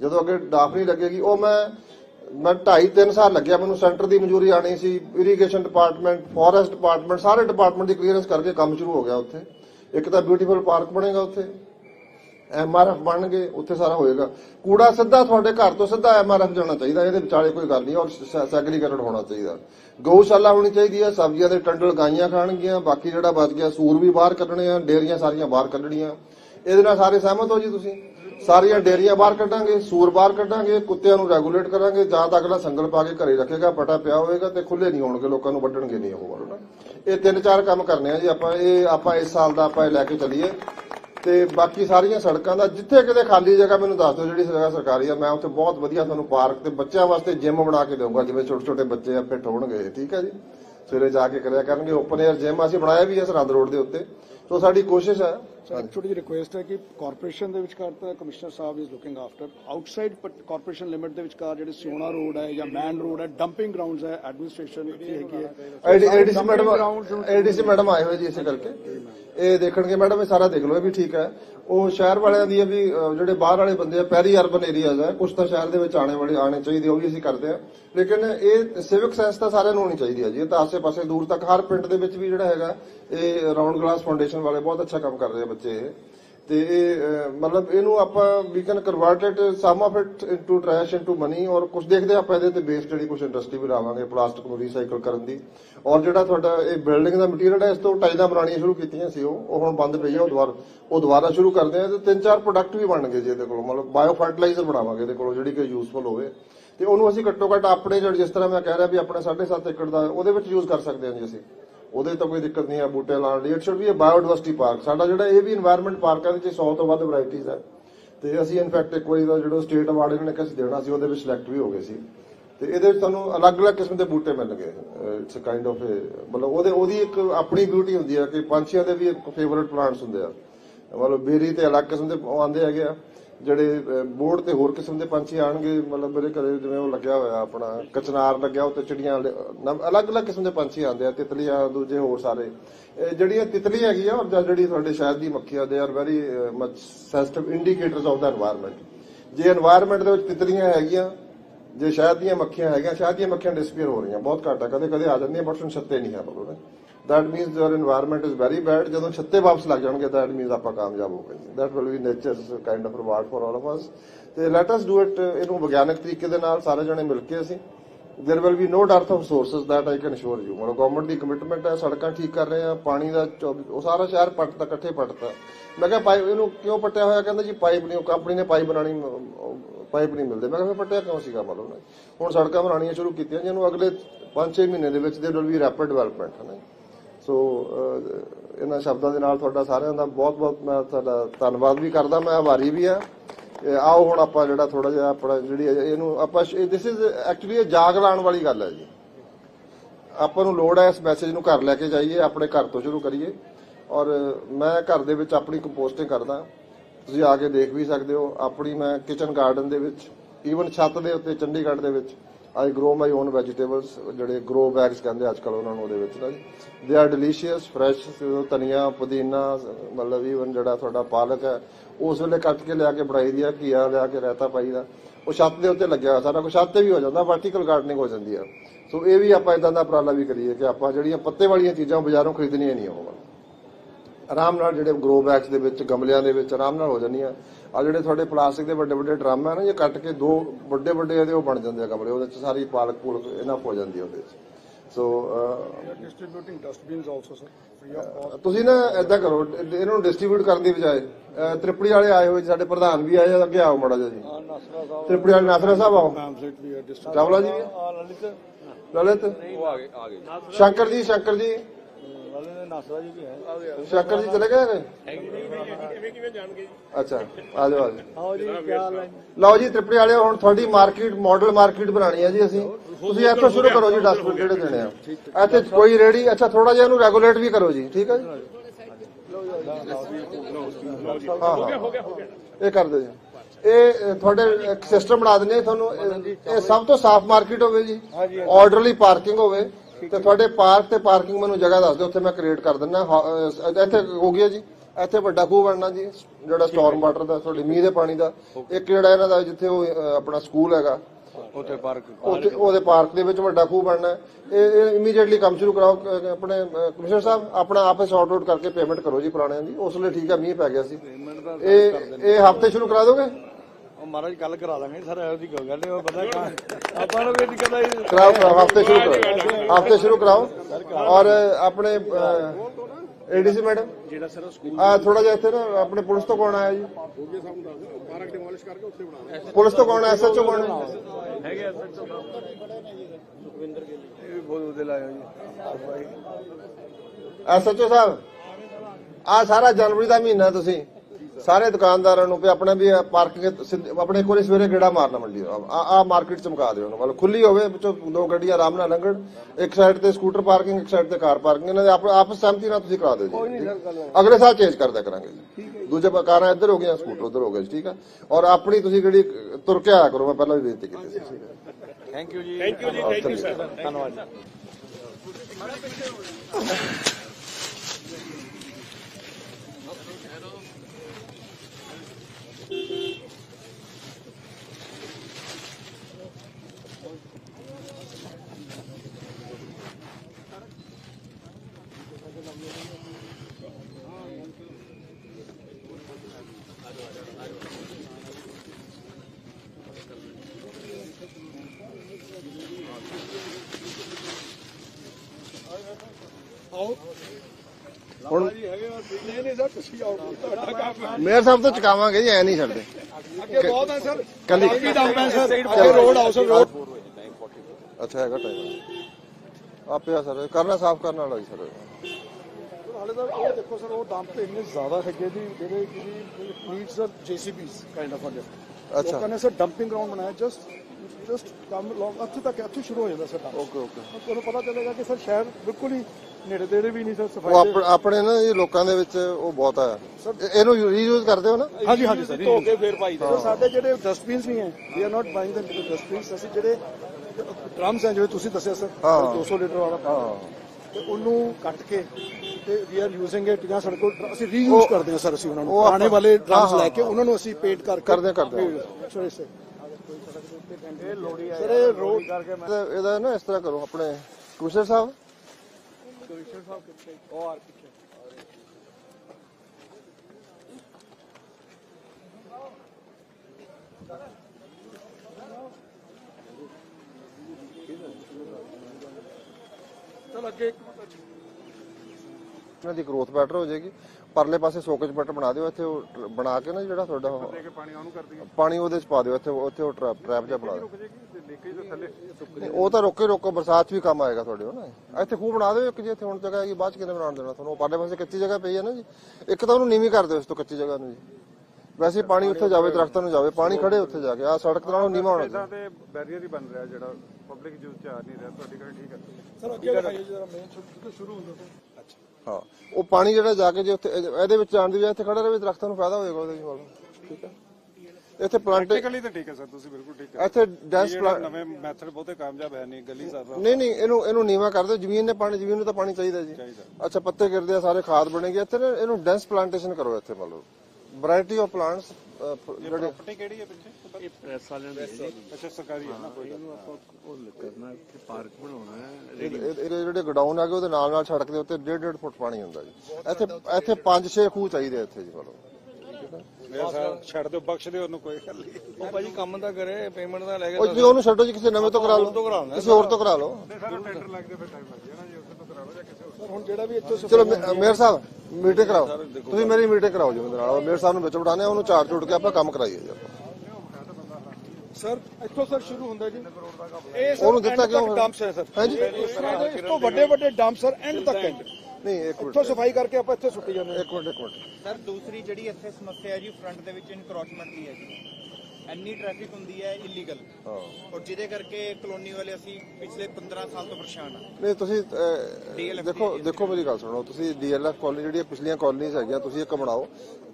A: ਜਦੋਂ ਅੱਗੇ ਡਾਫ ਨਹੀਂ ਲੱਗੇਗੀ, ਉਹ ਮੈਂ ਮੈਂ 2.5 3 ਸਾਲ ਲੱਗਿਆ ਮੈਨੂੰ ਸੈਂਟਰ ਦੀ ਮਨਜ਼ੂਰੀ ਆਣੀ ਸੀ ਇਰੀਗੇਸ਼ਨ ਡਿਪਾਰਟਮੈਂਟ ਫੋਰੈਸਟ ਡਿਪਾਰਟਮੈਂਟ ਸਾਰੇ ਡਿਪਾਰਟਮੈਂਟ ਦੀ ਕਲੀਅਰੈਂਸ ਕਰਕੇ ਕੰਮ ਸ਼ੁਰੂ ਹੋ ਗਿਆ ਉੱਥੇ। ਇੱਕ ਤਾਂ ਬਿਊਟੀਫੁਲ ਪਾਰਕ ਬਣੇਗਾ ਉੱਥੇ ਐਮਆਰਐਫ ਬਣਨਗੇ ਉੱਥੇ ਸਾਰਾ ਹੋਏਗਾ। ਕੂੜਾ ਸਿੱਧਾ ਤੁਹਾਡੇ ਘਰ ਤੋਂ ਸਿੱਧਾ ਐਮਆਰਐਫ ਜਾਣਾ ਚਾਹੀਦਾ, ਇਹਦੇ ਵਿਚਾਲੇ ਕੋਈ ਗੱਲ ਨਹੀਂ, ਔਰ ਸੈਗਰੀਗੇਟਡ ਹੋਣਾ ਚਾਹੀਦਾ। ਗਊਸ਼ਾਲਾ ਹੋਣੀ ਚਾਹੀਦੀ ਹੈ ਸਬਜ਼ੀਆਂ ਦੇ ਟੰਡਲ ਗਾਈਆਂ ਖਾਣਗੀਆਂ, ਬਾਕੀ ਜਿਹੜਾ ਬਚ ਗਿਆ, ਸੂਰ ਵੀ ਬਾਹਰ ਕੱਢਣੇ ਆ, ਡੇਰੀਆਂ ਸਾਰੀਆਂ ਬਾਹਰ ਕੱਢਣੀਆਂ। ਇਹਦੇ ਨਾਲ ਸਾਰੇ ਸਹਿਮਤ ਹੋ ਜੀ ਤੁਸੀਂ? ਸਾਰੀਆਂ ਡੇਰੀਆਂ ਬਾਹਰ ਕੱਢਾਂਗੇ, ਸੂਰ ਬਾਹਰ ਕੱਢਾਂਗੇ, ਕੁੱਤਿਆਂ ਨੂੰ ਰੈਗੂਲੇਟ ਕਰਾਂਗੇ, ਜਾਂ ਤਾਂ ਅਗਲਾ ਸੰਗਲ ਪਾ ਕੇ ਘਰੇ ਰੱਖੇਗਾ, ਪਟਾ ਪਿਆ ਹੋਵੇਗਾ ਤੇ ਖੁੱਲੇ ਨਹੀਂ ਹੋਣਗੇ, ਲੋਕਾਂ ਨੂੰ ਵੱਢਣਗੇ ਨਹੀਂ ਉਹ ਨਾ। ਇਹ ਤਿੰਨ ਚਾਰ ਕੰਮ ਕਰਨੇ ਆ ਜੀ ਆਪਾਂ, ਇਹ ਆਪਾਂ ਇਸ ਸਾਲ ਦਾ ਆਪਾਂ ਇਹ ਲੈ ਕੇ ਚੱਲੀਏ। ਤੇ ਬਾਕੀ ਸਾਰੀਆਂ ਸੜਕਾਂ ਦਾ, ਜਿੱਥੇ ਕਿਤੇ ਖਾਲੀ ਜਗ੍ਹਾ ਮੈਨੂੰ ਦੱਸ ਦਿਓ ਜਿਹੜੀ ਜਗ੍ਹਾ ਸਰਕਾਰੀ ਆ, ਮੈਂ ਉੱਥੇ ਬਹੁਤ ਵਧੀਆ ਤੁਹਾਨੂੰ ਪਾਰਕ ਤੇ ਬੱਚਿਆਂ ਵਾਸਤੇ ਜਿਮ ਬਣਾ ਕੇ ਦੇਵਾਂਗਾ ਜਿਵੇਂ ਛੋਟੇ ਛੋਟੇ ਬੱਚੇ ਆ ਫਿੱਟ ਹੋਣਗੇ, ਠੀਕ ਹੈ ਜੀ। ਸਵੇਰੇ ਜਾ ਕੇ ਕਰਿਆ ਕਰਨਗੇ ਓਪਨ 에ਅਰ ਜਿਮ ਅਸੀਂ ਬਣਾਇਆ ਵੀ ਹੈ ਸਰਹੰਦ ਰੋਡ ਦੇ ਉੱਤੇ। ਸੋ ਸਾਡੀ ਕੋਸ਼ਿਸ਼ ਹੈ
C: ਸਰ ਛੋਟੀ ਜਿਹੀ ਰਿਕੁਐਸਟ ਹੈ ਕਿ ਕਾਰਪੋਰੇਸ਼ਨ ਦੇ ਵਿਚਕਾਰ ਤਾਂ commissioner Sahib is looking after outside corporation limit ਦੇ ਵਿਚਕਾਰ ਜਿਹੜੇ ਸਿਉਣਾ ਰੋਡ ਹੈ ਜਾਂ ਮੈਨ ਰੋਡ ਹੈ ਡੰਪਿੰਗ ਗਰਾਊਂਡਸ ਹੈ ਐਡਮਿਨਿਸਟ੍ਰੇਸ਼ਨ ਇੱਥੇ ਹੈਗੀ ਹੈ।
A: ਐਡੀਸੀ ਮੈਡਮ ਐਡੀਸੀ ਮੈਡਮ ਆਏ ਹੋਏ ਜੀ ਇਸੇ ਕਰਕੇ। ਇਹ ਦੇਖਣਗੇ ਮੈਡਮ ਇਹ ਸਾਰਾ ਦੇਖ ਲਓ ਇਹ ਵੀ ਠੀਕ ਹੈ। ਉਹ ਸ਼ਹਿਰ ਵਾਲਿਆਂ ਦੀ ਹੈ ਵੀ ਜਿਹੜੇ ਬਾਹਰ ਵਾਲੇ ਬੰਦੇ ਆ ਪੈਰੀ ਅਰਬਨ ਏਰੀਆਜ਼ ਹੈ ਕੁਝ ਤਾਂ ਸ਼ਹਿਰ ਦੇ ਵਿੱਚ ਆਣੇ ਵਾਲੇ ਆਣੇ ਚਾਹੀਦੇ ਉਹ ਵੀ ਅਸੀਂ ਕਰਦੇ ਆ ਲੇਕਿਨ ਇਹ ਸਿਵਿਕ ਸੈਂਸ ਤਾਂ ਸਾਰਿਆਂ ਨੂੰ ਹੋਣੀ ਚਾਹੀਦੀ ਹੈ ਜੀ। ਇਹ ਤਾਂ ਆਸੇ-ਪਾਸੇ ਦੂਰ ਤੱਕ ਹਰ ਪਿੰਡ ਦੇ ਵਿੱਚ ਵੀ ਜਿਹੜਾ ਹੈਗਾ ਇਹ ਰਾਉਂਡ ਗਲਾਸ ਫਾਊਂਡੇਸ਼ਨ ਵਾਲੇ ਬਹੁਤ ਅੱਛਾ ਕੰਮ ਕਰ ਰਹੇ ਆ ਬੱਚੇ। ਤੇ ਇਹ ਮਤਲਬ ਇਹਨੂੰ ਆਪਾਂ ਵੀ can convert it some of it into trash into money ਔਰ ਕੁਝ ਦੇਖਦੇ ਆਪਾਂ ਇਹਦੇ ਤੇ ਬੇਸ ਜਿਹੜੀ ਕੁਝ ਇੰਡਸਟਰੀ ਵੀ ਪਲਾਸਟਿਕ ਨੂੰ ਰੀਸਾਈਕਲ ਕਰਨ ਦੀ। ਔਰ ਜਿਹੜਾ ਤੁਹਾਡਾ ਇਹ ਬਿਲਡਿੰਗ ਦਾ ਮਟੀਰੀਅਲ ਹੈ, ਇਸ ਤੋਂ ਟਾਈਲਾਂ ਬਣਾਉਣੀਆਂ ਸ਼ੁਰੂ ਕੀਤੀਆਂ ਸੀ ਉਹ ਉਹ ਹੁਣ ਬੰਦ ਪਈ ਹੈ, ਉਹ ਦੁਬਾਰਾ ਉਹ ਦੁਬਾਰਾ ਸ਼ੁਰੂ ਕਰਦੇ ਆ ਤੇ ਤਿੰਨ ਚਾਰ ਪ੍ਰੋਡਕਟ ਵੀ ਬਣਨਗੇ ਜੀ ਇਹਦੇ ਕੋਲ। ਮਤਲਬ ਬਾਇਓ ਫਰਟੀਲਾਈਜ਼ਰ ਬਣਾਵਾਂਗੇ ਇਹਦੇ ਕੋਲ, ਜਿਹੜੀ ਕਿ ਯੂਸਫੁਲ ਹੋਵੇ। ਤੇ ਉਹਨੂੰ ਅਸੀਂ ਘੱਟੋ ਘੱਟ ਆਪਣੇ ਜਿਹੜੇ, ਜਿਸ ਤਰ੍ਹਾਂ ਮੈਂ ਕਹਿ ਰਿਹਾ ਵੀ ਆਪਣੇ 7.5 ਏਕੜ ਦਾ, ਉਹਦੇ ਵਿੱਚ ਯੂਜ਼ ਕਰ ਸਕਦੇ ਹਾਂ ਜੀ ਅਸੀਂ। ਉਹਦੇ ਤਾਂ ਕੋਈ ਦਿੱਕਤ ਨਹੀਂ ਆ, ਬੂਟੇ ਲਾਉਣ ਲਈ। It should be a biodiversity park ਸਾਡਾ ਜਿਹੜਾ ਇਹ ਵੀ এনवायरमेंट ਪਾਰਕਾਂ ਦੇ ਵਿੱਚ 100 ਤੋਂ ਵੱਧ ਵੈਰਾਈਟੀਆਂ ਹੈ ਤੇ ਅਸੀਂ ਇਨਫੈਕਟ ਇੱਕ ਵਾਰੀ ਦਾ ਜਿਹੜਾ ਸਟੇਟ ਅਵਾਰਡ ਇਹਨਾਂ ਨੇ ਕਿਸੇ ਦੇਣਾ ਸੀ, ਉਹਦੇ ਵਿੱਚ ਸਿਲੈਕਟ ਵੀ ਹੋ ਗਏ ਸੀ। ਤੇ ਇਹਦੇ ਵਿੱਚ ਤੁਹਾਨੂੰ ਅਲੱਗ-ਅਲੱਗ ਕਿਸਮ ਦੇ ਬੂਟੇ ਮਿਲਣਗੇ ਇਟਸ ਅ ਕਾਈਂਡ ਆਫ ਮਤਲਬ ਉਹਦੇ, ਉਹਦੀ ਇੱਕ ਆਪਣੀ ਬਿਊਟੀ ਹੁੰਦੀ ਹੈ ਕਿ ਪੰਛੀਆਂ ਦੇ ਵੀ ਇੱਕ ਫੇਵਰਿਟ ਪਲਾਂਟਸ ਹੁੰਦੇ ਆ। ਮਤਲਬ ਬੇਰੀ ਤੇ ਅਲੱਗ ਕਿਸਮ ਦੇ ਆਉਂਦੇ ਹੈਗੇ ਆ। ਜਿਹੜੇ ਬੋਰਡ ਤੇ ਹੋਰ ਕਿਸਮ ਦੇ ਪੰਛੀ ਆਣਗੇ, ਮਤਲਬ ਮੇਰੇ ਘਰੇ ਜਿਵੇਂ ਉਹ ਲੱਗਿਆ ਹੋਇਆ ਆਪਣਾ, ਕਚਨਾਰ ਲੱਗਿਆ ਉਹ ਤੇ ਚਿੜੀਆਂ ਅਲੱਗ-ਅਲੱਗ ਕਿਸਮ ਦੇ ਪੰਛੀ ਆਉਂਦੇ ਆ, ਤਿਤਲੀਆਂ, ਦੂਜੇ ਹੋਰ ਸਾਰੇ। ਜਿਹੜੀਆਂ ਤਿਤਲੀ ਹੈਗੀ ਆ ਔਰ ਜਿਹੜੀ ਤੁਹਾਡੇ ਸ਼ਹਿਰ ਦੀ ਮੱਖੀ ਆ they are very much sensitive indicators of the environment ਜੇ এনवायरमेंट ਦੇ ਵਿੱਚ ਤਿਤਲੀਆਂ ਹੈਗੀਆਂ ਜੇ ਸ਼ਾਇਦ ਦੀਆਂ ਮੱਖੀਆਂ ਹੈਗੀਆਂ, ਸ਼ਾਇਦ ਦੀਆਂ ਮੱਖੀਆਂ ਡਿਸਪੀਅਰ ਹੋ ਰਹੀਆਂ, ਬਹੁਤ ਘੱਟ ਆ, ਕਦੇ ਕਦੇ ਆ ਜਾਂਦੀਆਂ ਬਟ ਹੁਣ ਛੱਤੇ ਨਹੀਂ ਹੈ ਬੋਲੋ ਨਾ that means your environment is very bad ਜਦੋਂ ਛੱਤੇ ਵਾਪਸ ਲੱਗ ਜਾਣਗੇ ਦੈਟ ਮੀਨਸ ਆਪਾਂ ਕਾਮਯਾਬ ਹੋ ਗਏ। That will be nature's kind of reward for all of us ਤੇ ਲੈਟ ਅਸ ਡੂ ਇਟ ਇਹਨੂੰ ਵਿਗਿਆਨਕ ਤਰੀਕੇ ਦੇ ਨਾਲ, ਸਾਰੇ ਜਣੇ ਮਿਲ ਕੇ ਅਸੀਂ there will be no dearth of sources that I can assure you. ਮਤਲਬ ਗਵਰਨਮੈਂਟ ਦੀ ਕਮਿਟਮੈਂਟ ਹੈ, ਸੜਕਾਂ ਠੀਕ ਕਰ ਰਹੇ ਆ ਪਾਣੀ ਦਾ 24 ਉਹ ਸਾਰਾ ਸ਼ਹਿਰ ਪੱਟਦਾ ਇਕੱਠੇ ਪੱਟਦਾ ਮੈਂ ਕਿਹਾ ਪਾਈਪ ਇਹਨੂੰ ਕਿਉਂ ਪੱਟਿਆ ਹੋਇਆ? ਕਹਿੰਦਾ ਜੀ ਪਾਈਪ ਨਹੀਂ, ਉਹ ਕੰਪਨੀ ਨੇ ਪਾਈਪ ਬਣਾਣੀ ਪਾਈਪ ਨਹੀਂ ਮਿਲਦੇ। ਮੈਂ ਕਿਹਾ ਫਿਰ ਪੱਟਿਆ ਕਿਉਂ ਸੀਗਾ ਮਤਲਬ ਨਾ ਹੁਣ ਸੜਕਾਂ ਬਣਾਉਣੀਆਂ ਸ਼ੁਰੂ ਕੀਤੀਆਂ ਜਿਹਨੂੰ ਅਗਲੇ 5-6 ਮਹੀਨੇ ਦੇ ਵਿੱਚ they will we rapid development ਹੈ ਨਾ ਸੋ ਇਹਨਾਂ ਸ਼ਬਦਾਂ ਦੇ ਨਾਲ ਤੁਹਾਡਾ ਸਾਰਿਆਂ ਦਾ ਬਹੁਤ ਬਹੁਤ ਮੈਂ ਤੁਹਾਡਾ ਧੰਨਵਾਦ ਵੀ ਕਰਦਾ। ਮੈਂ ਆਭਾਰੀ ਵੀ ਆ ਆਓ ਹੁਣ ਆਪਾਂ ਜਿਹੜਾ ਥੋੜਾ ਜਿਹਾ ਆਪਣਾ ਜਿਹੜੀ ਇਹਨੂੰ ਆਪਾਂ ਦਿਸ ਇਜ਼ ਐਕਚੁਅਲੀ ਇਹ ਜਾਗ ਲਾਉਣ ਵਾਲੀ ਗੱਲ ਹੈ ਜੀ। ਆਪਾਂ ਨੂੰ ਲੋੜ ਹੈ ਇਸ ਮੈਸੇਜ ਨੂੰ ਘਰ ਲੈ ਕੇ ਜਾਈਏ, ਆਪਣੇ ਘਰ ਤੋਂ ਸ਼ੁਰੂ ਕਰੀਏ। ਔਰ ਮੈਂ ਘਰ ਦੇ ਵਿੱਚ ਆਪਣੀ ਕੰਪੋਸਟਿੰਗ ਕਰਦਾ। ਤੁਸੀਂ ਆ ਕੇ ਦੇਖ ਵੀ ਸਕਦੇ ਹੋ, ਆਪਣੀ ਮੈਂ ਕਿਚਨ ਗਾਰਡਨ ਦੇ ਵਿੱਚ ਈਵਨ ਛੱਤ ਦੇ ਉੱਤੇ, ਚੰਡੀਗੜ੍ਹ ਦੇ ਵਿੱਚ I grow my own vegetables ਜਿਹੜੇ ਗਰੋ ਬੈਗਸ ਕਹਿੰਦੇ ਅੱਜ ਕੱਲ ਉਹਨਾਂ ਨੂੰ ਉਹਦੇ ਵਿੱਚ ਨਾ ਜੀ। ਦੇ ਆਰ ਡਿਲੀਸ਼ੀਅਸ ਫਰੈਸ਼ ਧਨੀਆ, ਪੁਦੀਨਾ, ਮਤਲਬ ਈਵਨ ਜਿਹੜਾ ਤੁਹਾਡਾ ਪਾਲਕ ਹੈ, ਉਸ ਵੇਲੇ ਕੱਟ ਕੇ ਲਿਆ ਕੇ ਬਣਾਈ ਦੀ ਆ, ਘੀਆ ਲਿਆ ਕੇ ਰਹਿਤਾ ਪਾਈ ਦਾ। ਉਹ ਛੱਤ ਦੇ ਉੱਤੇ ਲੱਗਿਆ ਹੋਇਆ, ਸਾਰਾ ਕੁਝ ਛੱਤ ਤੇ ਵੀ ਹੋ ਜਾਂਦਾ ਵਰਟੀਕਲ ਗਾਰਡਨਿੰਗ ਹੋ ਜਾਂਦੀ ਆ। ਸੋ ਇਹ ਵੀ ਆਪਾਂ ਇਦਾਂ ਦਾ ਉਪਰਾਲਾ ਵੀ ਕਰੀਏ ਕਿ ਆਪਾਂ ਜਿਹੜੀਆਂ ਪੱਤੇ ਵਾਲੀਆਂ ਚੀਜ਼ਾਂ ਬਾਜ਼ਾਰੋਂ ਖਰੀਦਣੀਆਂ ਨਹੀਂ ਹੋਣ। ਆਰਾਮ ਨਾਲ ਜਿਹੜੇ ਗਰੋ ਬੈਗਸ ਦੇ ਵਿੱਚ, ਗਮਲਿਆਂ ਦੇ ਵਿੱਚ ਆਰਾਮ ਨਾਲ ਹੋ ਜਾਂਦੀਆਂ। ਆ ਜਿਹੜੇ ਤੁਹਾਡੇ ਪਲਾਸਟਿਕ ਦੇ ਵੱਡੇ ਵੱਡੇ ਡਰਮ ਆ ਨਾ ਇਹ ਕੱਟ ਕੇ ਦੋ ਵੱਡੇ ਵੱਡੇ ਇਹਦੇ ਉਹ ਬਣ ਜਾਂਦੇ ਆ ਗਮਲੇ ਉਹਦੇ ਚ ਸਾਰੀ ਪਾਲਕ ਪੂਲਕ ਇਹਨਾਂ ਹੋ ਜਾਂਦੀ ਆ ਉਹਦੇ ਵਿੱਚ so
C: distributing dustbins also sir free of cost
A: ਤੁਸੀਂ ਨਾ ਏਦਾਂ ਕਰੋ ਇਹਨੂੰ ਡਿਸਟ੍ਰੀਬਿਊਟ ਕਰਨ ਦੀ ਬਜਾਏ ਤ੍ਰਿਪੜੀ ਵਾਲੇ ਆਏ ਹੋਏ ਸਾਡੇ ਪ੍ਰਧਾਨ ਵੀ ਆਏ ਆ, ਅੱਗੇ ਆਓ ਮਾੜਾ ਜਿਹਾ ਜੀ।
C: ਨਾਸਰਾ ਸਾਹਿਬ
A: ਤ੍ਰਿਪੜੀ ਵਾਲੇ ਨਾਸਰਾ ਸਾਹਿਬ ਆਓ। ਚਾਵਲਾ ਜੀ ਵੀ ਆ? ਲਲਿਤ।
B: ਉਹ ਆ ਗਏ ਆ ਗਏ।
A: ਸ਼ੰਕਰ ਜੀ ਸ਼ੰਕਰ ਜੀ। ਸ਼ੰਕਰ ਜੀ ਚਲੇ ਗਏ ਨੇ?
B: ਐਵੇਂ ਕਿਵੇਂ ਜਾਣਗੇ
A: ਅੱਛਾ ਆ ਜਾਓ ਆ ਜਾਓ।
C: ਆਓ ਜੀ ਕੀ ਹਾਲ ਹੈ?
A: ਲਓ ਜੀ ਤ੍ਰਿਪੜੀ ਵਾਲਿਓ ਹੁਣ ਤੁਹਾਡੀ ਮਾਰਕੀਟ ਮਾਡਲ ਮਾਰਕੀਟ ਬਣਾਣੀ ਹੈ ਜੀ ਅਸੀਂ। ਤੁਸੀਂ ਇੱਥੋਂ ਸ਼ੁਰੂ ਕਰੋ ਜੀ ਡਸਟਬਿਨ ਜਿਹੜੇ ਦੇਣੇ ਆ। ਇੱਥੇ ਕੋਈ ਰੇੜੀ ਅੱਛਾ ਥੋੜਾ ਜਿਹਾ ਇਹਨੂੰ ਰੈਗੂਲੇਟ ਵੀ ਕਰੋ ਜੀ ਠੀਕ ਹੈ ਜੀ? ਹਾਂ ਹਾਂ। ਇਹ ਕਰ ਦਿਓ ਜੀ। ਇਹ ਤੁਹਾਡੇ ਸਿਸਟਮ ਬਣਾ ਦਿੰਦੇ ਤੁਹਾਨੂੰ। ਇਹ ਸਭ ਤੋਂ ਸਾਫ਼ ਮਾਰਕੀਟ ਹੋਵੇ ਜੀ। ਆਰਡਰਲੀ ਪਾਰਕਿੰਗ ਹੋਵੇ। ਤੇ ਤੁਹਾਡੇ ਪਾਰਕ ਤੇ ਪਾਰਕਿੰਗ ਮੈਨੂੰ ਜਗ੍ਹਾ ਦੱਸ ਦਿਓ ਉੱਥੇ ਮੈਂ ਕ੍ਰੀਏਟ ਕਰ ਦਿੰਦਾ। ਇੱਥੇ ਹੋ ਗਿਆ ਜੀ। ਇੱਥੇ ਵੱਡਾ ਖੂਹ ਬਣਨਾ ਜੀ ਜਿਹੜਾ ਸਟਾਰਮ ਵਾਟਰ ਦਾ ਤੁਹਾਡੇ ਮੀਂਹ ਦੇ ਪਾਣੀ ਦਾ। ਇੱਕ ਜਿਹੜਾ ਇਹਨਾਂ ਦਾ ਜਿੱਥੇ ਉਹ ਆਪਣਾ ਸਕੂਲ ਹੈਗਾ।
B: ਉੱਥੇ ਪਾਰਕ
A: ਉੱਥੇ ਉਹਦੇ ਪਾਰਕ ਦੇ ਵਿੱਚ ਵੱਡਾ ਖੂਹ ਬਣਨਾ। ਇਹ ਇਮੀਡੀਏਟਲੀ ਕੰਮ ਸ਼ੁਰੂ ਕਰਾਓ ਆਪਣੇ ਕਮਿਸ਼ਨਰ ਸਾਹਿਬ ਆਪਣਾ ਆਪੇ ਸੌਰਟ ਆਊਟ ਕਰਕੇ ਪੇਮੈਂਟ ਕਰੋ ਜੀ ਪੁਰਾਣਿਆਂ ਦੀ। ਉਸ ਲਈ ਠੀਕ ਆ ਮੀਂਹ ਪੈ ਗਿਆ ਸੀ। ਇਹ ਇਹ ਹਫ਼ਤੇ ਸ਼ੁਰੂ ਕਰਾ ਦੋਗੇ?
D: ਉਹ ਮਹਾਰਾਜ ਗੱਲ ਕਰਾ ਦਾਂਗੇ ਸਰ, ਇਹੋ ਜੀ ਗੱਲ ਨਹੀਂ ਉਹ ਪਤਾ ਕਾ ਆਪਾਂ ਨੂੰ ਵੀ ਕਦਾ
A: ਕਰਾਓ ਕਰਾਓ, ਹਫ਼ਤੇ ਸ਼ੁਰੂ ਕਰਾਓ। ਹਫ਼ਤੇ ਸ਼ੁਰੂ ਕਰਾਓ। ਔਰ ਆਪਣੇ ਏਡੀਸੀ ਮੈਡਮ
C: ਜਿਹੜਾ ਸਰ ਸਕੂਲ
A: ਆ ਥੋੜਾ ਜਿਹਾ ਇੱਥੇ ਨਾ, ਆਪਣੇ ਪੁਲਿਸ ਤੋਂ ਕੌਣ ਆਇਆ ਜੀ?
C: ਹੋਗੇ ਸਾਨੂੰ ਦੱਸ ਦਿਓ ਪਾਰਕ ਡਿਮੋਲਿਸ਼ ਕਰਕੇ ਉੱਥੇ ਬਣਾਉਣਾ
A: ਪੁਲਿਸ ਤੋਂ ਕੌਣ ਐਸਐਚਓ ਕੌਣ
D: ਹੈਗੇ ਐਸਐਚਓ ਸੁਖਵਿੰਦਰ ਗਿੱਲ ਇਹ ਬਹੁਤ ਉਹਦੇ ਲਾਇਆ ਜੀ
A: ਐਸਐਚਓ ਸਾਹਿਬ, ਆ ਸਾਰਾ ਜਨਵਰੀ ਦਾ ਮਹੀਨਾ ਤੁਸੀਂ। ਸਾਰੇ ਦੁਕਾਨਦਾਰਾਂ ਨੂੰ ਵੀ ਆਪਣਾ ਵੀ ਪਾਰਕਿੰਗ ਆਪਣੇ ਕੋਲੇ ਸਵੇਰੇ ਗੇੜਾ ਮਾਰਨਾ ਮੰਡੀ ਆ ਆ ਮਾਰਕੀਟ ਚਮਕਾ ਦਿਓ ਉਹਨੂੰ। ਮਤਲਬ ਖੁੱਲੀ ਹੋਵੇ ਵਿੱਚੋਂ ਦੋ ਗੱਡੀਆਂ ਆਰਾਮ ਨਾਲ ਲੰਘਣ। ਇੱਕ ਸਾਈਡ ਤੇ ਸਕੂਟਰ ਪਾਰਕਿੰਗ ਇੱਕ ਸਾਈਡ ਤੇ ਕਾਰ ਪਾਰਕਿੰਗ ਇਹਨਾਂ ਦੇ ਆਪ ਆਪਸ ਸਹਿਮਤੀ ਨਾਲ ਤੁਸੀਂ ਕਰਾ ਦਿਓ ਜੀ। ਅਗਲੇ ਸਾਲ ਚੇਂਜ ਕਰਦਿਆ ਕਰਾਂਗੇ ਜੀ। ਦੂਜੇ ਕਾਰਾਂ ਇੱਧਰ ਹੋ ਗਈਆਂ ਸਕੂਟਰ ਉੱਧਰ ਹੋ ਗਏ ਜੀ, ਠੀਕ ਆ? ਔਰ ਆਪਣੀ ਤੁਸੀਂ ਜਿਹੜੀ ਤੁਰ ਕੇ ਆਇਆ ਕਰੋ ਮੈਂ ਪਹਿਲਾਂ ਵੀ ਬੇਨਤੀ ਕੀਤੀ ਸੀ।
D: Thank you ji.
B: Thank you ji thank you sir
D: ਧੰਨਵਾਦ ਜੀ
A: ਹੁਣ
C: ਨਹੀਂ ਨਹੀਂ ਸਰ ਤੁਸੀਂ ਆਓ। ਤੁਹਾਡਾ ਕੰਮ ਹੈ।
A: ਮੇਅਰ ਸਾਹਿਬ ਤੋਂ ਚੁਕਾਵਾਂਗੇ ਜੀ ਐ ਨਹੀਂ ਛੱਡਦੇ।
C: ਅੱਗੇ ਬਹੁਤ ਹੈ ਸਰ।
A: ਕੱਲੀ
C: ਕਾਫੀ ਡੰਪ ਹੈ ਸਰ। ਅੱਗੇ ਰੋਡ ਹਾਊਸ ਰੋਡ
A: ਅੱਛਾ ਹੈਗਾ ਟਾਈਮ ਆਪੇ ਆ ਸਰ ਕਰਨਾ ਸਾਫ਼ ਕਰਨ ਵਾਲਾ ਜੀ ਸਰ।
C: ਹਾਲੇ ਤਾਂ ਉਹ ਦੇਖੋ ਸਰ ਉਹ ਡੰਪ ਤੇ ਇੰਨੇ ਜ਼ਿਆਦਾ ਹੈਗੇ ਜੀ ਜਿਹੜੇ ਕਿ needs sir GCBs kind of ਅਗੇ।
A: ਅੱਛਾ।
C: ਲੋਕਾਂ ਨੇ ਸਰ ਡੰਪਿੰਗ ਗਰਾਊਂਡ ਬਣਾਇਆ ਜਸਟ ਜਸਟ ਕਮ ਲੌਂਗ ਇੱਥੇ ਤੱਕ ਇੱਥੇ ਸ਼ੁਰੂ ਹੋ ਜਾਂਦਾ ਸਰ ਡੰਪ
A: ਓਕੇ ਓਕੇ
C: ਤੁਹਾਨੂੰ ਪਤਾ ਚੱਲੇਗਾ ਕਿ ਸਰ ਸ਼ਹਿਰ ਬਿਲਕੁਲ ਹੀ ਨੇੜੇ ਤੇੜੇ ਵੀ ਨਹੀਂ ਸਰ
A: ਉਹ
C: ਸਫ਼ਾਈ
A: ਆਪ- ਆਪਣੇ ਨਾ ਜੀ ਲੋਕਾਂ ਦੇ ਵਿੱਚ ਉਹ ਬਹੁਤ ਆ। ਇਹ- ਇਹਨੂੰ ਰੀਯੂਜ਼ ਕਰਦੇ ਹੋ ਨਾ?
C: ਹਾਂਜੀ ਹਾਂਜੀ ਸਰ
D: ਧੋ ਕੇ ਫੇਰ ਭਾਈ
C: ਸਰ ਸਾਡੇ ਜਿਹੜੇ ਡਸਟਬਿਨਸ ਨਹੀਂ ਹੈ we are not buying the dustbins ਅਸੀਂ ਜਿਹੜੇ ਡਰਮਸ ਹੈ ਜਿਵੇਂ ਤੁਸੀਂ ਦੱਸਿਆ ਸਰ
A: ਹਾਂ।
C: 200 ਲੀਟਰ ਵਾਲਾ
A: ਹਾਂ।
C: ਤੇ ਉਹਨੂੰ ਕੱਟ ਕੇ ਤੇ ਵੀ ਆਰ ਯੂਜ਼ਿੰਗ ਇਟ ਜਾਂ ਸਾਡੇ ਕੋਲ ਅਸੀਂ ਰੀਯੂਜ਼ ਕਰਦੇ ਹਾਂ ਸਰ ਅਸੀਂ ਉਹਨਾਂ ਨੂੰ।
A: ਉਹ
C: ਪੁਰਾਣੇ ਵਾਲੇ ਡਰਮਸ ਲੈ ਕੇ ਉਹਨਾਂ ਨੂੰ ਅਸੀਂ ਪੇਂਟ ਕਰ
A: ਕਰਦੇ ਹਾਂ, ਕਰਦੇ ਹਾਂ।
C: ਸਰ ਇਸੇ
D: ਇਹ ਲੋੜੀ ਆ
C: ਸਰ ਇਹ ਰੋਡ
D: ਕਰਕੇ ਮੈਂ
A: ਤੇ ਇਹਦਾ ਨਾ ਇਸ ਤਰ੍ਹਾਂ ਕਰੋ ਆਪਣੇ ਕਮਿਸ਼ਨਰ ਸਾਹਿਬ।
D: ਕਮਿਸ਼ਨਰ ਸਾਹਿਬ ਕਿੱਥੇ? ਉਹ ਆਰ ਪਿੱਛੇ।
C: ਚਲ ਅੱਗੇ
A: ਇਹਨਾਂ ਦੀ ਗਰੋਥ ਬੈਟਰ ਹੋ ਜਾਏਗੀ। ਪਰਲੇ ਪਾਸੇ ਸੋਕੇਜ ਬਟ ਬਣਾ ਦਿਓ ਇੱਥੇ ਉਹ ਬਣਾ ਕੇ ਨਾ ਜਿਹੜਾ ਤੁਹਾਡਾ ਉਹ-
C: ਪਾਣੀ ਉਹਨੂੰ ਕਰ ਦਈਏ।
A: ਪਾਣੀ ਉਹਦੇ ਚ ਪਾ ਦਿਓ ਇੱਥੇ ਉੱਥੇ ਉਹ ਟਰੈਪ ਟਰੈਪ ਜਿਹਾ ਬਣਾ ਦਿਓ।
C: ਲੀਕੇਜ ਦੇ ਥੱਲੇ
A: ਨਹੀਂ, ਉਹ ਤਾਂ ਰੋਕੇ ਰੋਕੋ ਬਰਸਾਤ 'ਚ ਵੀ ਕੰਮ ਆਏਗਾ ਤੁਹਾਡੇ ਉਹ ਨਾ ਇੱਥੇ ਖੂਹ ਬਣਾ ਦਿਓ ਇੱਕ ਜੇ ਇੱਥੇ ਹੁਣ ਜਗ੍ਹਾ ਹੈਗੀ ਬਾਅਦ ਚ ਕਿਵੇਂ ਬਣਾਉਣ ਦੇਣਾ ਤੁਹਾਨੂੰ। ਉਹ ਪਰਲੇ ਪਾਸੇ ਕੱਚੀ ਜਗ੍ਹਾ ਪਈ ਹੈ ਨਾ ਜੀ ਇੱਕ ਤਾਂ ਉਹਨੂੰ ਨੀਵੀਂ ਕਰ ਦਿਓ ਇਸ ਤੋਂ ਕੱਚੀ ਜਗ੍ਹਾ ਨੂੰ ਜੀ। ਵੈਸੇ ਪਾਣੀ ਉੱਥੇ ਜਾਵੇ ਦਰਖਤਾਂ ਨੂੰ ਜਾਵੇ ਪਾਣੀ ਖੜੇ ਉੱਥੇ ਜਾ ਕੇ ਆ ਸੜਕ ਤੋਂ ਨਾਲੋਂ ਨੀਵਾਂ ਹੋਣਾ ਚਾਹੀਦਾ
E: ਤੇ ਬੈਰੀਅਰ ਹੀ ਬਣ ਰਿਹਾ ਜਿਹੜਾ ਪਬਲਿਕ ਯੂਜ਼ ਚ ਆ ਨਹੀਂ ਰਿਹਾ ਤੁਹਾਡੀ ਗੱਲ ਠੀਕ ਹੈ।
C: ਸਰ ਅੱਗੇ ਦਿਖਾਈਏ ਜਰਾ ਮੇਨ ਸ਼ੁਰੂ ਸ਼ੁਰੂ ਹੁੰਦਾ। ਤੋਂ
A: ਹਾਂ। ਉਹ ਪਾਣੀ ਜਿਹੜਾ ਜਾ ਕੇ ਜੇ ਉੱਥੇ ਇਹ- ਇਹਦੇ ਵਿੱਚ ਜਾਣ ਦੀ ਬਜਾਏ ਇੱਥੇ ਖੜਾ ਰਹੇ ਦਰਖਤਾਂ ਨੂੰ ਫਾਇਦਾ ਹੋਏਗਾ ਉਹਦੇ ਨਾਲ ਠੀਕ ਹੈ? ਇੱਥੇ ਪਲਾਂਟ
E: ਟੈਕਨੀਕਲੀ ਤਾਂ ਠੀਕ ਹੈ ਸਰ ਤੁਸੀਂ ਬਿਲਕੁਲ ਠੀਕ ਹੈ।
A: ਇੱਥੇ ਡੈਂਸ ਪਲਾਂਟ
E: ਨਵੇਂ ਮੈਥਡ ਬਹੁਤੇ ਕਾਮਯਾਬ ਹੈ ਨਹੀਂ ਗਲੀ ਸਾਰਾ
A: ਨਹੀਂ ਨਹੀਂ ਇਹਨੂੰ ਇਹਨੂੰ ਨੀਵਾ ਕਰ ਦਿਓ ਜ਼ਮੀਨ ਨੇ ਪਾਣੀ ਜ਼ਮੀਨ ਨੂੰ ਤਾਂ ਪਾਣੀ ਚਾਹੀਦਾ ਜੀ। ਅੱਛਾ ਪੱਤੇ ਗਿਰਦੇ ਆ ਸਾਰੇ ਖਾਦ ਬਣੇਗੀ। ਇੱਥੇ ਇਹਨੂੰ ਡੈਂਸ ਪਲਾਂਟੇਸ਼ਨ ਕਰੋ ਇੱਥੇ ਮਤਲਬ ਵੈਰਾਈਟੀ ਆਫ ਪਲਾਂਟਸ ਜਿਹੜੇ
E: ਪ੍ਰਾਪਰਟੀ ਕਿਹੜੀ ਹੈ ਪਿੱਛੇ?
D: ਇਹ ਪ੍ਰੈਸ ਵਾਲਿਆਂ ਦੀ ਹੈ ਜੀ।
E: ਅੱਛਾ ਸਰਕਾਰੀ ਹੈ ਨਾ ਕੋਈ
D: ਇਹਨੂੰ ਆਪਾਂ ਉਹ ਕਰਨਾ ਇੱਥੇ ਪਾਰਕ ਬਣਾਉਣਾ ਹੈ
A: ਇਹ- ਇਹ- ਇਹਦੇ ਜਿਹੜੇ ਗਡਾਊਨ ਹੈਗੇ ਉਹਦੇ ਨਾਲ ਨਾਲ ਸੜਕ ਦੇ ਉੱਤੇ 1.5 ਫੁੱਟ ਪਾਣੀ ਹੁੰਦਾ ਜੀ। ਇੱਥੇ ਇੱਥੇ 5-6 ਖੂਹ ਚਾਹੀਦੇ ਆ ਇੱਥੇ ਜੀ ਮਤਲਬ।
E: ਮੇਰੇ ਸਾਹਿਬ ਛੱਡ ਦਿਓ ਬਖਸ਼ ਦਿਓ ਉਹਨੂੰ ਕੋਈ ਗੱਲ ਨਹੀਂ।
D: ਉਹ ਭਾਜੀ ਕੰਮ ਤਾਂ ਕਰੇ ਪੇਮੈਂਟ ਦਾ ਲੈ ਕੇ
A: ਉਹ ਜੀ ਉਹਨੂੰ ਛੱਡੋ ਜੀ ਕਿਸੇ ਨਵੇਂ ਤੋਂ ਕਰਾ
D: ਤੋਂ ਕਰਾ
A: ਲਓ
D: ਲੈਣਾ।
A: ਕਿਸੇ ਹੋਰ ਤੋਂ ਕਰਾ ਲਓ।
E: ਸਾਰਾ ਟੈਂਡਰ ਲੱਗ ਜਾਏ ਫਿਰ ਟਾਈਮ ਲੱਗ ਜਾਣਾ ਜੀ।
C: ਹੁਣ ਜਿਹੜਾ ਵੀ ਇੱਥੇ
A: ਚਲੋ ਮੇਅਰ ਸਾਹਿਬ ਮੀਟਿੰਗ ਕਰਾਓ। ਤੁਸੀਂ ਮੇਰੀ ਮੀਟਿੰਗ ਕਰਾਓ ਜੀ ਮੇਰੇ ਨਾਲ ਮੇਅਰ ਸਾਹਿਬ ਨੂੰ ਵਿੱਚ ਬਿਠਾਣੇ ਉਹਨੂੰ ਚਾਰ ਚੁੜ ਕੇ ਆਪਾਂ ਕੰਮ ਕਰਾਈਏ ਜੀ
C: ਸਰ ਇੱਥੋਂ ਸਰ ਸ਼ੁਰੂ ਹੁੰਦਾ ਜੀ। ਇਹ
A: ਉਹਨੂੰ ਦਿੱਤਾ ਕਿਉਂ?
C: ਸਰ।
A: ਹਾਂਜੀ
C: ਇਸ ਤੋਂ ਵੱਡੇ ਵੱਡੇ ਡੰਪ ਸਰ ਐਂਡ ਤੱਕ ਐਂਡ
A: ਨਹੀਂ ਇੱਕ ਮਿੰਟ।
C: ਇੱਥੋਂ ਸਫ਼ਾਈ ਕਰਕੇ ਆਪਾਂ ਇੱਥੇ ਸੁੱਟੀ ਜਾਂਦੇ
A: ਇੱਕ ਮਿੰਟ ਇੱਕ ਮਿੰਟ।
F: ਸਰ ਦੂਸਰੀ ਜਿਹੜੀ ਇੱਥੇ ਸਮੱਸਿਆ ਹੈ ਜੀ ਫਰੰਟ ਦੇ ਵਿੱਚ ਇਨਕਰੋਚਮੈਂਟ ਦੀ ਹੈ ਜੀ। ਇੰਨੀ ਟ੍ਰੈਫਿਕ ਹੁੰਦੀ ਹੈ ਇਲੀਗਲ
A: ਹਾਂ।
F: ਔਰ ਜਿਹਦੇ ਕਰਕੇ ਕਲੋਨੀ ਵਾਲੇ ਅਸੀਂ ਪਿਛਲੇ 15 ਸਾਲ ਤੋਂ ਪਰੇਸ਼ਾਨ ਆ।
A: ਨਹੀਂ ਤੁਸੀਂ ਅਹ,
F: DLF
A: ਦੇਖੋ ਦੇਖੋ ਮੇਰੀ ਗੱਲ ਸੁਣੋ ਤੁਸੀਂ ਡੀਐਲਐਫ ਕਾਲਨੀ ਜਿਹੜੀਆਂ ਪਿਛਲੀਆਂ ਕਾਲਨੀਆਂ ਹੈਗੀਆਂ ਤੁਸੀਂ ਇੱਕ ਬਣਾਓ।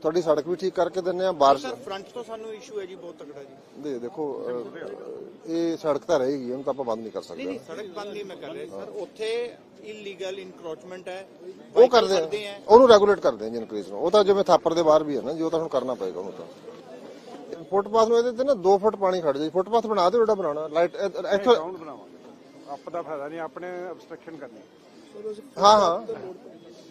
A: ਤੁਹਾਡੀ ਸੜਕ ਵੀ ਠੀਕ ਕਰਕੇ ਦਿੰਨੇ ਆ ਬਾਰਿਸ਼
F: ਸਰ ਫਰੰਟ ਤੋਂ ਸਾਨੂੰ ਇਸ਼ੂ ਹੈ ਜੀ ਬਹੁਤ ਤਕੜਾ ਜੀ।
A: ਦੇ ਦੇਖੋ ਅਹ, ਇਹ ਸੜਕ ਤਾਂ ਰਹੇਗੀ ਇਹਨੂੰ ਤਾਂ ਆਪਾਂ ਬੰਦ ਨਹੀਂ ਕਰ
F: ਨਹੀਂ
A: ਸਕਦੇ।
F: ਨਹੀਂ ਸੜਕ ਬੰਦ ਨਹੀਂ ਮੈਂ ਕਰ ਰਿਹਾ ਸਰ ਉੱਥੇ ਇਲੀਗਲ ਇਨਕਰੋਚਮੈਂਟ ਹੈ।
A: ਉਹ ਕਰਦੇ
F: ਕਰਦੇ
A: ਆ ਉਹਨੂੰ ਰੈਗੂਲੇਟ ਕਰਦੇ ਆ ਜੀ ਇਨਕਰੀਜ਼ ਨੂੰ। ਉਹ ਤਾਂ ਜਿਵੇਂ ਥਾਪਰ ਦੇ ਬਾਹਰ ਵੀ ਹੈ ਨਾ ਜੀ ਉਹ ਤਾਂ ਹੁਣ ਕਰਨਾ ਪਏਗਾ ਉਹਨੂੰ ਤਾਂ। ਫੁੱਟਪਾਥ ਨੂੰ ਇਹਦੇ ਤੇ ਨਾ 2 ਫੁੱਟ ਪਾਣੀ ਖੜ ਜਾਈ ਫੁੱਟਪਾਥ ਬਣਾ ਦਿਓ ਜਿਹੜਾ ਬਣਾਉਣਾ। ਲਾਈਟ ਇੱਥੋਂ
E: ਬਣਾਵਾਂਗੇ। ਅਪ ਦਾ ਫਾਇਦਾ ਨਹੀਂ ਆਪਣੇ ਅਬਸਟ੍ਰਕਸ਼ਨ ਕਰਨੀ।
A: ਹਾਂ ਹਾਂ।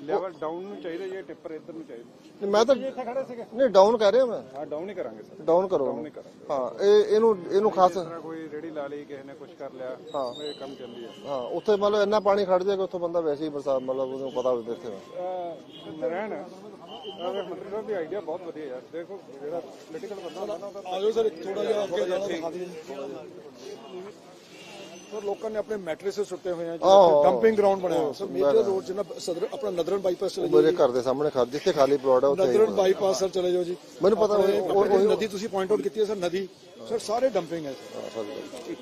E: ਲੈਵਲ ਡਾਊਨ ਨੂੰ ਚਾਹੀਦਾ ਜੇ ਟਿੱਪਰ ਇੱਧਰ ਨੂੰ ਚਾਹੀਦਾ?
A: ਨਹੀਂ, ਮੈਂ ਤਾਂ ਨਹੀਂ ਡਾਊਨ ਕਰ ਰਿਹਾ ਮੈਂ।
E: ਹਾਂ ਡਾਊਨ ਹੀ ਕਰਾਂਗੇ ਸਰ।
A: ਡਾਊਨ ਕਰੋ।
E: ਨਹੀਂ ਕਰਾਂਗੇ।
A: ਹਾਂ ਇਹ ਇਹਨੂੰ ਇਹਨੂੰ ਖਾਸ
E: ਜਿਸ ਤਰ੍ਹਾਂ ਕੋਈ ਰੇੜੀ ਲਾ ਲਈ ਕਿਸੇ ਨੇ ਕੁਝ ਕਰ ਲਿਆ
A: ਹਾਂ।
E: ਇਹ ਕੰਮ ਚੱਲੀ ਹੈ
A: ਹਾਂ ਉੱਥੇ ਮਤਲਬ ਇੰਨਾ ਪਾਣੀ ਖੜ ਜਾਏਗਾ ਉੱਥੋਂ ਬੰਦਾ ਵੈਸੇ ਹੀ ਬਰਸਾਤ ਮਤਲਬ ਉਹਨੂੰ ਪਤਾ ਹੋਵੇ ਇੱਥੇ। ਦਾ।
E: ਅਹ ਨਰੈਣ ਆਵੇ ਮੰਤਰੀ ਸਾਹਿਬ ਦੀ ਆਈਡੀਆ ਬਹੁਤ ਵਧੀਆ ਯਾਰ। ਦੇਖੋ ਜਿਹੜਾ ਪੋਲੀਟੀਕਲ ਬੰਦਾ ਹੁੰਦਾ ਨਾ ਉਹਦਾ
C: ਆਜੋ ਸਰ ਥੋੜਾ ਜਿਹਾ ਅੱਗੇ ਜਾਣਾ ਦਿਖਾ ਦਿਓ ਸਰ ਲੋਕਾਂ ਨੇ ਆਪਣੇ ਮੈਟਰਸ ਸੁੱਟੇ ਹੋਏ ਆ ਡੰਪਿੰਗ ਗਰਾਊਂਡ ਬਣਾਇਆ ਸਰ ਮੇਜਰ ਰੋਡ ਜਿੰਨਾ ਸਦਰ ਆਪਣਾ ਨਦਰਨ ਬਾਈਪਾਸ ਚਲੇ ਜਾਓ
A: ਮੇਰੇ ਘਰ ਦੇ ਸਾਹਮਣੇ ਖੜ ਜਿੱਥੇ ਖਾਲੀ ਪਲਾਟ ਆ ਉੱਥੇ
C: ਨਦਰਨ ਬਾਈਪਾਸ ਸਰ ਚਲੇ ਜਾਓ ਜੀ।
A: ਮੈਨੂੰ ਪਤਾ ਉਹ
C: ਨਦੀ ਤੁਸੀਂ ਪੁਆਇੰਟ ਆਊਟ ਕੀਤੀ ਹੈ ਸਰ ਨਦੀ। ਸਰ ਸਾਰੇ ਡੰਪਿੰਗ ਹੈ ਸਰ
A: ਇੱਕ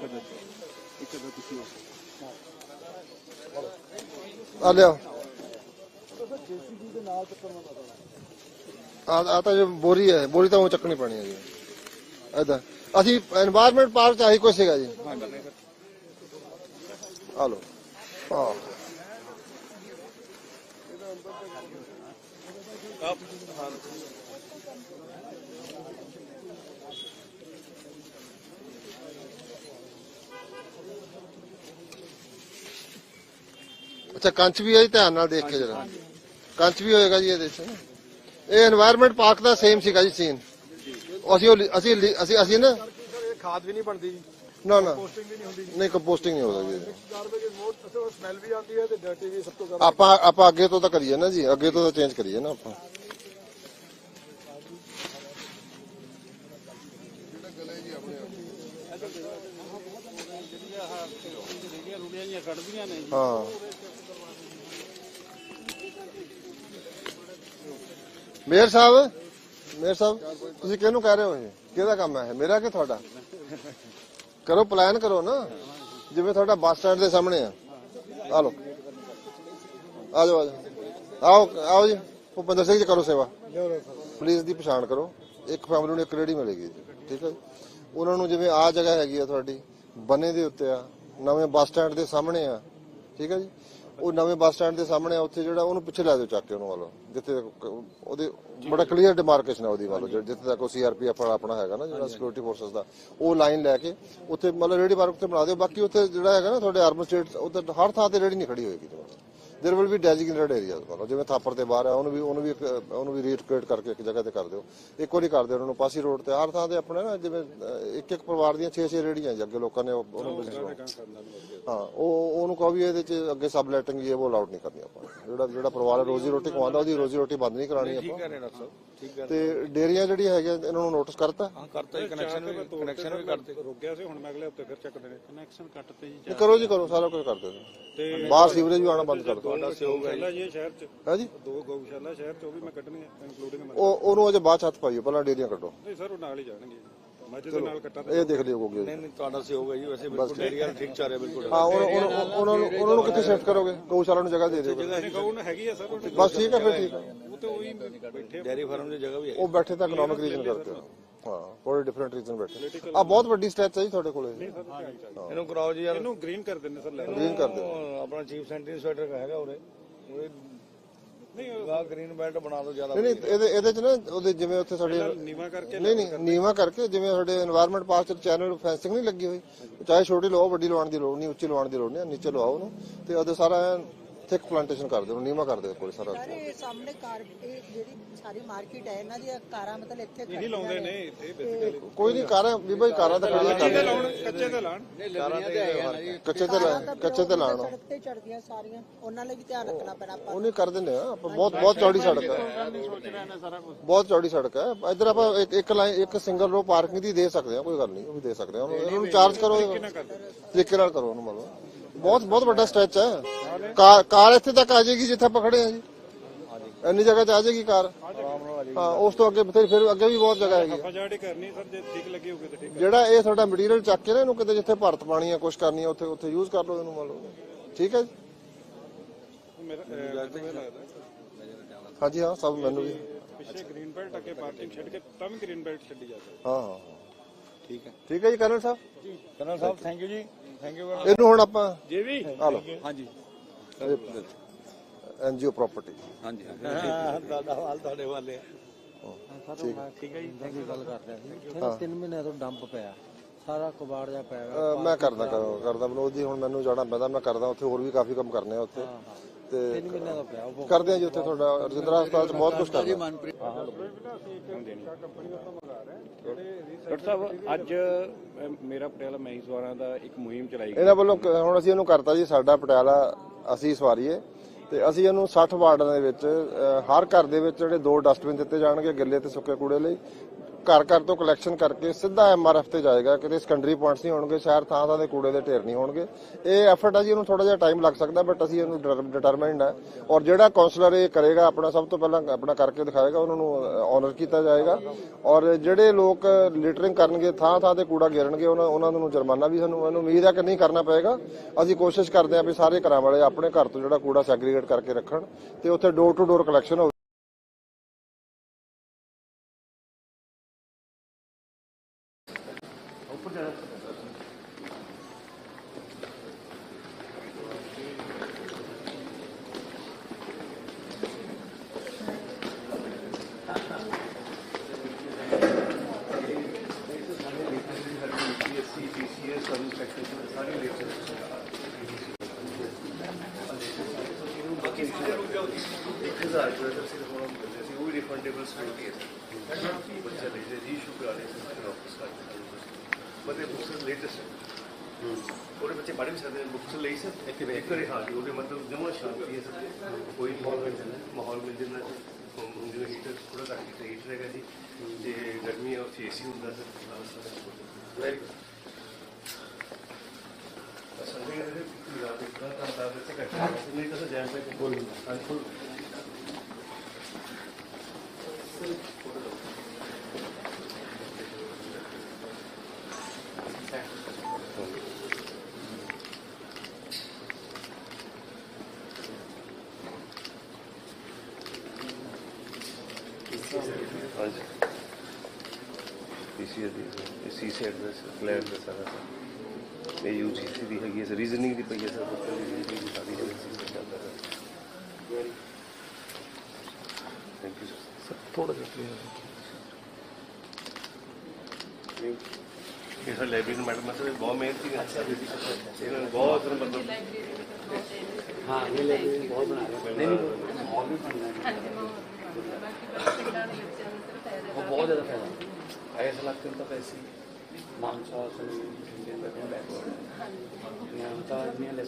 A: ਆ ਆ ਤਾਂ ਜੋ ਬੋਰੀ ਹੈ ਬੋਰੀ ਤਾਂ ਉਹ ਚੱਕਣੀ ਪੈਣੀ ਹੈ ਜੀ। ਐਦਾਂ ਅਸੀਂ এনवायरमेंट ਪਾਰਕ ਚ ਆਹੀ ਕੁਛ ਸੀਗਾ ਜੀ। ਆ ah. ਅੱਛਾ, ਕੰਚ ਵੀ ਹੈ ਧਿਆਨ ਨਾਲ ਦੇਖ ਕੇ ਜਰਾ। ਕੰਚ ਵੀ ਹੋਏਗਾ ਜੀ ਇਹਦੇ 'ਚ ਇਹ এনवायरमेंट ਪਾਰਕ ਦਾ ਸੇਮ ਸੀਗਾ ਜੀ ਸੀਨ ਅਸੀਂ ਅਸੀਂ ਅਸੀਂ ਅਸੀਂ ਨਾ
C: ਖਾਦ ਵੀ ਨਹੀਂ ਬਣਦੀ ਜੀ।
A: ਨਾ ਨਾ।
C: ਪੋਸਟਿੰਗ ਵੀ ਨਹੀਂ ਹੁੰਦੀ।
A: ਨਹੀਂ ਕੰਪੋਸਟਿੰਗ ਨਹੀਂ ਹੋ ਸਕਦੀ
C: ਗਾਰਬੇਜ ਮੋਰ ਅਸਰ ਸਮੈਲ ਵੀ ਆਉਂਦੀ ਹੈ ਤੇ ਡਰਟੀ ਵੀ ਸਭ ਤੋਂ ਜ਼ਿਆਦਾ।
A: ਆਪਾਂ ਆਪਾਂ ਅੱਗੇ ਤੋਂ ਤਾਂ ਕਰੀਏ ਨਾ ਜੀ ਅੱਗੇ ਤੋਂ ਤਾਂ ਚੇਂਜ ਕਰੀਏ ਨਾ ਆਪਾਂ। ਹਾਂ। ਮੇਅਰ ਸਾਹਿਬ ਮੇਅਰ ਸਾਹਿਬ ਤੁਸੀਂ ਕਿਹਨੂੰ ਕਹਿ ਰਹੇ ਹੋ ਇਹ? ਕਿਹਦਾ ਕੰਮ ਹੈ ਮੇਰਾ ਕਿ ਤੁਹਾਡਾ? ਕਰੋ ਪਲਾਨ ਕਰੋ ਨਾ। ਜਿਵੇਂ ਤੁਹਾਡਾ ਬੱਸ ਸਟੈਂਡ ਦੇ ਸਾਹਮਣੇ ਆ। ਆ ਲਓ। ਆ ਜਾਓ ਆ ਜਾਓ। ਆਓ ਆਓ ਜੀ। ਭੁਪਿੰਦਰ ਸਿੰਘ ਜੀ ਕਰੋ ਸੇਵਾ। ਪੁਲਿਸ ਦੀ ਪਛਾਣ ਕਰੋ। ਇੱਕ ਫੈਮਿਲੀ ਨੂੰ ਇੱਕ ਰੇੜੀ ਮਿਲੇਗੀ ਜੀ, ਠੀਕ ਹੈ ਜੀ? ਉਹਨਾਂ ਨੂੰ ਜਿਵੇਂ ਆ ਜਗ੍ਹਾ ਹੈਗੀ ਆ ਤੁਹਾਡੀ ਬੰਨੇ ਦੇ ਉੱਤੇ ਆ ਨਵੇਂ ਬੱਸ ਸਟੈਂਡ ਦੇ ਸਾਹਮਣੇ ਆ ਠੀਕ ਹੈ ਜੀ? ਉਹ ਨਵੇਂ ਬੱਸ ਸਟੈਂਡ ਦੇ ਸਾਹਮਣੇ ਆ ਉੱਥੇ ਜਿਹੜਾ ਉਹਨੂੰ ਪਿੱਛੇ ਲੈ ਦਿਓ ਚੱਕ ਕੇ ਉਹਨੂੰ ਵੱਲੋਂ। ਜਿੱਥੇ ਤੱਕ ਉਹਦੇ ਬੜਾ ਕਲੀਅਰ ਡਿਮਾਰਕੇਸ਼ਨ ਹੈ ਉਹਦੀ ਵੱਲੋਂ ਜਿੱਥੇ ਤੱਕ ਉਹ ਸੀਆਰਪੀਐਫ ਵਾਲਾ ਆਪਣਾ ਹੈਗਾ ਨਾ ਜਿਹੜਾ ਸਿਕਿਉਰਿਟੀ ਫੋਰਸਸ ਦਾ ਉਹ ਲਾਈਨ ਲੈ ਕੇ ਉੱਥੇ ਮਤਲਬ ਰੇੜੀ ਪਾਰਕ ਤੇ ਬਣਾ ਦਿਓ। ਬਾਕੀ ਉੱਥੇ ਜਿਹੜਾ ਹੈਗਾ ਨਾ ਤੁਹਾਡੇ ਅਰਬਨ ਸਟੇਟ ਉੱਥੇ ਹਰ ਥਾਂ ਤੇ ਰੇੜੀ ਨਹੀਂ ਖੜੀ ਹੋਏਗੀ ਦੇਰ ਵਿਲ ਬੀ ਡੈਜ਼ਿਗਨੇਟਡ ਏਰੀਆਜ਼ ਮਤਲਬ ਜਿਵੇਂ ਥਾਪਰ ਤੇ ਬਾਹਰ ਹੈ ਉਹਨੂੰ ਵੀ ਉਹਨੂੰ ਵੀ ਇੱਕ- ਉਹਨੂੰ ਵੀ ਰੀਲੋਕੇਟ ਕਰਕੇ ਇੱਕ ਜਗ੍ਹਾ ਤੇ ਕਰ ਦਿਓ। ਇੱਕ ਵਾਰੀ ਕਰ ਦਿਓ ਉਹਨਾਂ ਨੂੰ ਪਾਸੀ ਰੋਡ ਤੇ। ਹਰ ਥਾਂ ਤੇ ਆਪਣੇ ਨਾ ਜਿਵੇਂ ਅਹ, ਇੱਕ ਇੱਕ ਪਰਿਵਾਰ ਦੀਆਂ 6-6 ਰੇੜੀਆਂ ਜੀ ਅੱਗੇ ਲੋਕਾਂ ਨੇ ਉਹ- ਉਹਨੂੰ business ਹਾਂ ਉਹ ਉਹਨੂੰ ਕਹੋ ਵੀ ਇਹਦੇ ਚ ਅੱਗੇ ਸਬ ਲੈਟਿੰਗ ਇਹ ਉਹ ਅਲਾਉਡ ਨਹੀਂ ਕਰਨੀ ਆਪਾਂ। ਜਿਹੜਾ ਜਿਹੜਾ ਪਰਿਵਾਰ ਹੈ ਰੋਜ਼ੀ ਰੋਟੀ ਕਮਾਉਂਦਾ ਉਹਦੀ ਰੋਜ਼ੀ ਰੋਟੀ ਬੰਦ ਨਹੀਂ ਕਰਾਣੀ
B: ਠੀਕ
A: ਆਪਾਂ
B: ਹੈ ਡਾਕਟਰ ਸਾਹਿਬ। ਠੀਕ ਹੈ।
A: ਤੇ ਡੇਰੀਆਂ ਜਿਹੜੀਆਂ ਹੈਗੀਆਂ ਇਹਨਾਂ ਨੂੰ ਨੋਟਿਸ ਕਰਤਾ?
B: ਹਾਂ ਕਰਤਾ ਹੀ ਕਨੈਕਸ਼ਨ ਵੀ ਕਨੈਕਸ਼ਨ ਵੀ ਕਰਤੇ।
E: ਰੁਕਿਆ ਸੀ ਹੁਣ ਮੈਂ ਅਗਲੇ ਹਫ਼ਤੇ ਫਿਰ ਚੱਕਦੇ ਨੇ।
B: ਕਨੈਕਸ਼ਨ ਕੱਟਤੇ ਜੀ
A: ਨਹੀਂ, ਕਰੋ ਜੀ ਕਰੋ ਸਾਰਾ ਕੁਝ ਕਰ ਦਿਓ।
E: ਤੇ
A: ਬਾਹਰ ਸੀਵਰੇਜ ਵੀ ਆਉਣਾ ਬੰਦ ਕਰ ਦਿਓ।
E: ਗਊਸ਼ਾਲਾ ਜੀ। ਸ਼ਹਿਰ ਚ।
A: ਹੈ ਜੀ?
E: ਦੋ ਗਊਸ਼ਾਲਾ ਸ਼ਹਿਰ ਚ ਉਹ ਵੀ ਮੈਂ ਕੱਢਣੀਆਂ ਇਨਕਲੂਡਿੰਗ
A: ਉਹ ਉਹਨੂੰ ਅਜੇ ਬਾਅਦ ਚ ਹੱਥ ਪਾਈਓ ਪਹਿਲਾਂ ਡੇਰੀਆਂ ਕੱਢੋ।
E: ਨਹੀਂ ਸਰ ਉਹ ਨਾਲ ਹੀ ਜਾਣਗੇ ਮੱਝ ਦੇ ਨਾਲ ਕੱਟਾ
A: ਇਹ ਦੇਖ ਲਿਓ ਗੋਗੀ
B: ਨਹੀਂ ਨਹੀਂ ਤੁਹਾਡਾ ਸਹਿਯੋਗ ਹੈ ਜੀ ਵੈਸੇ ਬਿਲਕੁਲ ਏਰੀਆ ਠੀਕ ਚੱਲ ਰਿਹਾ ਬਿਲਕੁਲ।
A: ਹਾਂ ਉਹਨਾਂ ਨੂੰ ਉਹਨਾਂ ਨੂੰ ਕਿੱਥੇ ਸ਼ਿਫਟ ਕਰੋਗੇ? ਗਊਸ਼ਾਲਾ ਨੂੰ ਜਗ੍ਹਾ ਦੇ ਦਿਓ।
E: ਗਊ ਹੈਗੀ ਆ ਸਰ
A: ਬਸ ਠੀਕ ਹੈ ਫਿਰ ਠੀਕ ਹੈ।
E: ਉਹ ਤੇ ਉਹੀ ਬੈਠੇ
B: ਡੈਰੀ ਫਾਰਮ ਦੀ ਜਗ੍ਹਾ ਵੀ ਹੈ।
A: ਉਹ ਬੈਠੇ ਤਾਂ ਇਕਨੋਮਿਕ ਰੀਜਨ ਕਰਕੇ। ਕੋਈ ਡਿਫਰੈਂਟ ਰੀਜ਼ਨ ਬੈਠੇ। ਆ ਬਹੁਤ ਵੱਡੀ ਸਟੈਚ ਹੈ ਜੀ ਤੁਹਾਡੇ ਕੋਲੇ।
B: ਇਹਨੂੰ ਕਰਾਓ ਜੀ ਯਾਰ।
E: ਇਹਨੂੰ ਗ੍ਰੀਨ ਕਰ ਦਿੰਦੇ ਸਰ ਲੈ
A: Green ਕਰ ਦਿਓ।
B: ਆਪਣਾ ਚੀਫ ਸੈਂਟਰੀ ਸਵੈਟਰ ਹੈਗਾ ਉਰੇ। ਉਹਦੇ ਨਹੀਂ ਦਾ ਗ੍ਰੀਨ ਬੈਲਟ ਬਣਾ ਲਓ ਜ਼ਿਆਦਾ
A: ਨਹੀਂ ਨਹੀਂ ਇਹਦੇ ਇਹਦੇ ਚ ਨਾ ਉਹਦੇ ਜਿਵੇਂ ਉੱਥੇ ਸਾਡੇ
E: ਨੀਵਾ ਕਰਕੇ
A: ਨਹੀਂ ਨਹੀਂ ਨੀਵਾ ਕਰਕੇ ਜਿਵੇਂ ਸਾਡੇ এনवायरमेंट ਪਾਸ ਤੇ ਚੈਨਲ ਫੈਂਸਿੰਗ ਨਹੀਂ ਲੱਗੀ ਹੋਈ। ਚਾਹੇ ਛੋਟੀ ਲਵਾਓ ਵੱਡੀ ਲਵਾਉਣ ਦੀ ਲੋੜ ਨਹੀਂ ਉੱਚੀ ਲੋੜ ਨਹੀਂ ਨੀਚੇ ਲਵਾਓ ਤੇ ਉਹਦੇ ਸਾਰਾ ਥਿਕ ਪਲਾਂਟੇਸ਼ਨ ਕਰ ਦਿਓ ਨੀਵਾ ਕਰ ਦਿਓ ਕੋਈ ਸਾਰਾ।
G: ਸਾਰੇ ਸਾਹਮਣੇ ਕਾਰ ਇਹ ਜਿਹੜੀ ਸਾਰੀ ਮਾਰਕੀਟ ਹੈ ਇਹਨਾਂ ਦੀਆਂ ਕਾਰਾਂ ਮਤਲਬ ਇੱਥੇ
E: ਨਹੀਂ ਲਾਉਂਦੇ ਨੇ। ਇੱਥੇ ਬੇਸਿਕਲੀ
A: ਕੋਈ ਨਹੀਂ ਕਾਰਾਂ ਵੀ ਭਾਈ ਕਾਰਾਂ ਤਾਂ ਖੜੀਆਂ ਕਰ।
E: ਲਾਉਣ ਕੱਚੇ ਤੇ ਲਾਣ
A: ਕੱਚੇ ਤੇ ਲਾ- ਕੱਚੇ ਤੇ ਲਾਣ
G: ਸੜਕ ਤੇ ਚੜਦੀਆਂ ਸਾਰੀਆਂ ਉਹਨਾਂ ਲਈ ਵੀ ਧਿਆਨ ਰੱਖਣਾ ਪੈਣਾ ਆਪਾਂ।
A: ਉਹ ਨਹੀਂ ਕਰ ਦਿੰਦੇ ਆ ਆਪਾਂ ਬਹੁਤ ਬਹੁਤ ਚੌੜੀ ਸੜਕ ਹੈ। ਬਹੁਤ ਚੌੜੀ ਸੜਕ ਹੈ। ਇੱਧਰ ਆਪਾਂ ਇੱਕ ਇੱਕ ਲਾਈਨ ਇੱਕ ਸਿੰਗਲ ਰੋ ਪਾਰਕਿੰਗ ਦੀ ਦੇ ਸਕਦੇ ਆ ਕੋਈ ਗੱਲ ਨਹੀਂ ਉਹ ਵੀ ਦੇ ਸਕਦੇ ਆ ਉਹਨੂੰ ਚਾਰਜ ਕਰੋ। ਤਰੀਕੇ ਨਾਲ ਕਰੋ ਉਹਨੂੰ ਮਤਲਬ। ਬਹੁਤ ਬਹੁਤ ਵੱਡਾ ਸਟ੍ਰੈਚ ਹੈ। ਕਾਰ ਕਾਰ ਇੱਥੇ ਤੱਕ ਆ ਜਾਏਗੀ ਜਿੱਥੇ ਆਪਾਂ ਖੜੇ ਆ ਜੀ। ਇੰਨੀ ਜਗ੍ਹਾ 'ਚ ਆ ਜਾਏਗੀ ਕਾਰ। ਹਾਂ ਉਸ ਤੋਂ ਅੱਗੇ ਫਿਰ ਅੱਗੇ ਵੀ ਬਹੁਤ ਜਗ੍ਹਾ ਹੈਗੀ।
E: ਫਜਾੜੀ ਕਰਨੀ ਸਰ ਜੇ ਠੀਕ ਲੱਗੀ ਹੋਵੇ ਤਾਂ ਠੀਕ
A: ਜਿਹੜਾ ਇਹ ਤੁਹਾਡਾ ਮਟੀਰੀਅਲ ਚੱਕ ਕੇ ਨਾ ਇਹਨੂੰ ਕਿਤੇ ਜਿੱਥੇ ਭਰਤ ਪਾਣੀ ਆ ਕੁਝ ਕਰਨੀ ਆ ਉੱਥੇ ਉੱਥੇ ਯੂਜ਼ ਕਰ ਲਓ ਇਹਨੂੰ ਮੰਨ ਲਓ। ਠੀਕ ਹੈ ਜੀ?
E: ਹੈ।
A: ਹਾਂਜੀ ਸਭ ਮੈਨੂੰ ਵੀ।
E: ਪਿੱਛੇ ਗ੍ਰੀਨ ਬੈਲਟ ਅੱਗੇ ਪਾਰਕਿੰਗ ਛੱਡ ਕੇ ਤਾਂ ਵੀ ਗ੍ਰੀਨ ਬੈਲਟ ਛੱਡੀ ਜਾ ਸਕਦੀ
A: ਹਾਂ। ਹਾਂ ਹਾਂ।
B: ਠੀਕ ਹੈ।
A: ਠੀਕ ਹੈ ਜੀ ਕਰਨਲ ਸਾਹਿਬ?
B: ਕਰਨਲ ਸਾਹਿਬ ਥੈਂਕ ਯੂ ਜੀ।
A: ਇਹਨੂੰ ਹੁਣ ਆਪਾਂ
B: ਜੀ ਵੀ?
A: ਆ ਲਓ।
B: ਹਾਂਜੀ।
A: ਐਨਜੀਓ ਪ੍ਰਾਪਰਟੀ
B: ਹਾਂਜੀ ਦਾਦਾ ਵਾਲ ਤੁਹਾਡੇ ਵਾਲੇ
A: ਠੀਕ।
B: ਠੀਕ ਹੈ ਜੀ। ਗੱਲ ਕਰਦੇ
H: ਇੱਥੇ ਨਾ ਤਿੰਨ ਮਹੀਨਿਆਂ ਤੋਂ ਡੰਪ ਪਿਆ। ਸਾਰਾ ਕਬਾੜ ਜਾ ਪਿਆ
A: ਮੈਂ ਕਰਦਾ ਕਰ- ਕਰਦਾ ਬਨੋਦ ਜੀ ਹੁਣ ਮੈਨੂੰ ਜਾਣਾ ਪੈਂਦਾ ਮੈਂ ਕਰਦਾ ਉੱਥੇ ਹੋਰ ਵੀ ਕਾਫੀ ਕੰਮ ਕਰਨੇ ਆ ਉੱਥੇ। ਤੇ
H: ਤਿੰਨ ਮਹੀਨਿਆਂ ਦਾ ਪਿਆ ਉਹ
A: ਕਰਦੇ ਆ ਜੀ ਉੱਥੇ ਤੁਹਾਡਾ ਰਜਿੰਦਰਾ ਹਸਪਤਾਲ 'ਚ ਬਹੁਤ ਕੁਝ ਕਰਦਾ
I: ਡਾਕਟਰ ਸਾਹਿਬ, ਅੱਜ ਮੇਰਾ ਪਟਿਆਲਾ ਮੈਂ ਹੀ ਸਵਾਰਾਂ ਦਾ ਇੱਕ ਮੁਹਿੰਮ ਚਲਾਈ ਗਈ।
A: ਇਹਨਾਂ ਵੱਲੋਂ ਹੁਣ ਅਸੀਂ ਇਹਨੂੰ ਕਰਤਾ ਜੀ, ਸਾਡਾ ਪਟਿਆਲਾ ਅਸੀਂ ਸਵਾਰੀਏ। ਤੇ ਅਸੀਂ ਇਹਨੂੰ 60 ਵਾਰਡਾਂ ਦੇ ਵਿੱਚ ਹਰ ਘਰ ਦੇ ਵਿੱਚ ਜਿਹੜੇ ਦੋ ਡਸਟਬਿਨ ਦਿੱਤੇ ਜਾਣਗੇ, ਗਿੱਲੇ ਤੇ ਸੁੱਕੇ ਕੂੜੇ ਲਈ। ਘਰ ਘਰ ਤੋਂ ਕਲੈਕਸ਼ਨ ਕਰਕੇ ਸਿੱਧਾ ਐਮਆਰਐਫ ਤੇ ਜਾਏਗਾ। ਕਿਤੇ ਸੈਕੰਡਰੀ ਪੁਆਇੰਟਸ ਨਹੀਂ ਹੋਣਗੇ, ਸ਼ਹਿਰ ਥਾਂ ਥਾਂ ਦੇ ਕੂੜੇ ਦੇ ਢੇਰ ਨਹੀਂ ਹੋਣਗੇ। ਇਹ ਐਫਰਟ ਹੈ ਜੀ, ਇਹਨੂੰ ਥੋੜਾ ਜਿਹਾ ਟਾਈਮ ਲੱਗ ਸਕਦਾ ਬਟ ਅਸੀਂ ਇਹਨੂੰ ਡਿਟਰਮਾਈਨਡ ਹੈ ਔਰ ਜਿਹੜਾ ਕਾਉਂਸਲਰ ਇਹ ਕਰੇਗਾ, ਆਪਣਾ ਸਭ ਤੋਂ ਪਹਿਲਾਂ ਆਪਣਾ ਕਰਕੇ ਦਿਖਾਏਗਾ, ਉਹਨਾਂ ਨੂੰ ਆਨਰ ਕੀਤਾ ਜਾਏਗਾ। ਔਰ ਜਿਹੜੇ ਲੋਕ ਲਿਟਰਿੰਗ ਕਰਨਗੇ, ਥਾਂ ਥਾਂ ਤੇ ਕੂੜਾ ਗੇਰਨਗੇ, ਉਹਨਾਂ ਉਹਨਾਂ ਨੂੰ ਜੁਰਮਾਨਾ ਵੀ ਸਾਨੂੰ ਮੈਨੂੰ ਉਮੀਦ ਹੈ ਕਿ ਨਹੀਂ ਕਰਨਾ ਪਏਗਾ। ਅਸੀਂ ਕੋਸ਼ਿਸ਼ ਕਰਦੇ ਹਾਂ ਵੀ ਸਾਰੇ ਘਰਾਂ ਵਾਲੇ ਆਪਣੇ ਘਰ ਤੋਂ ਜਿਹੜਾ ਕੂੜਾ ਸੈਗਰੀਗੇਟ ਕਰਕੇ ਰੱਖਣ ਤੇ ਉੱਥੇ ਡੋਰ ਟੂ ਡੋਰ ਕਲੈਕਸ਼ਨ ਹੋਵੇ
D: ਉਹ ਵੀ ਰਿਫੰਡੇਬਲ ਸਕਿਉਰਟੀ ਹੈ ਬੱਚਾ ਲੈ ਜੇ ਰੀਸ਼ੂ ਕਰਾ ਦੇ ਸੈਂਟਰ ਆਫਿਸ ਕਰ ਬਟ ਇਹ ਬੁੱਕਸ ਲੇਟੈਸਟ ਹੈ। ਉਹਦੇ ਬੱਚੇ ਪੜ੍ਹ ਵੀ ਸਕਦੇ ਨੇ ਬੁੱਕਸ ਲਈ ਸਰ। ਇੱਕ ਇੱਕ ਵਾਰੀ ਹਾਂ ਜੀ ਉਹਦੇ ਮਤਲਬ ਜਮਾ ਸ਼ਾਂਤੀ ਹੈ ਸਰ। ਕੋਈ ਮਾਹੌਲ ਮਿਲ ਜਾਂਦਾ ਮਾਹੌਲ ਮਿਲ ਜਾਂਦਾ ਹੁਣ ਜਿਵੇਂ ਹੀਟਰ ਥੋੜਾ ਘੱਟ ਕੀਤਾ ਹੀਟਰ ਹੈਗਾ ਜੀ। ਤੇ ਗਰਮੀ ਹੈ ਉੱਥੇ ਏਸੀ ਹੁੰਦਾ ਸਰ। ਵੈਰੀ ਗੁੱਡ ਸੰਡੇ ਦੇ ਰਾਤ ਇੱਕ ਤਾਂ ਤਾਂ ਬੱਚੇ ਘੱਟ ਨਹੀਂ ਤਾਂ ਜੈਮ ਪੈ ਕੋਈ ਨਹੀਂ ਹਾਂਜੀ ਪੀਸੀਐਸ ਦੀ ਸੀਸੀ ਐਡਰੈਸ ਦਾ ਸਾਰਾ ਸਰ ਇਹ ਯੂਜੀਸੀ ਦੀ ਹੈਗੀ ਹੈ ਰੀਜ਼ਨਿੰਗ ਦੀ ਪਈ ਹੈ ਸਰ। ਬੱਚਿਆਂ ਦੀ ਰੀਜ਼ਨਿੰਗ ਦੀ ਸਾਰੀ ਹੈਗੀ ਸੀ ਚੱਲਦਾ ਹੈ ਥੈਂਕ ਯੂ ਸਰ ਥੋੜਾ ਜਿਹਾ ਇਹ ਸਰ ਲਾਇਬ੍ਰੇਰੀ ਮੈਡਮ ਸਰ ਬਹੁਤ ਮਿਹਨਤੀ ਜੀ ਇਹਨਾਂ ਨੇ ਬਹੁਤ ਮਤਲਬ
H: ਹਾਂ। ਇਹ ਲੈ ਕੇ ਬਹੁਤ ਬਣਾ ਰਹੇ। ਨਹੀਂ ਨਹੀਂ ਮਾਹੌਲ ਵੀ ਬਣਨਾ ਹੈ ਉਹ ਬਹੁਤ ਜ਼ਿਆਦਾ ਫਾਇਦਾ। ਐਸ ਇਲਾਕੇ ਨੂੰ ਤਾਂ ਪੈਸੇ ਮਾਨਸਾ ਸੁਣੀ ਇੰਡੀਅਨ ਦਾ ਬੈਕਵਰਡ ਨੇ ਤਾਂ ਇੰਨੀਆਂ ਲੈ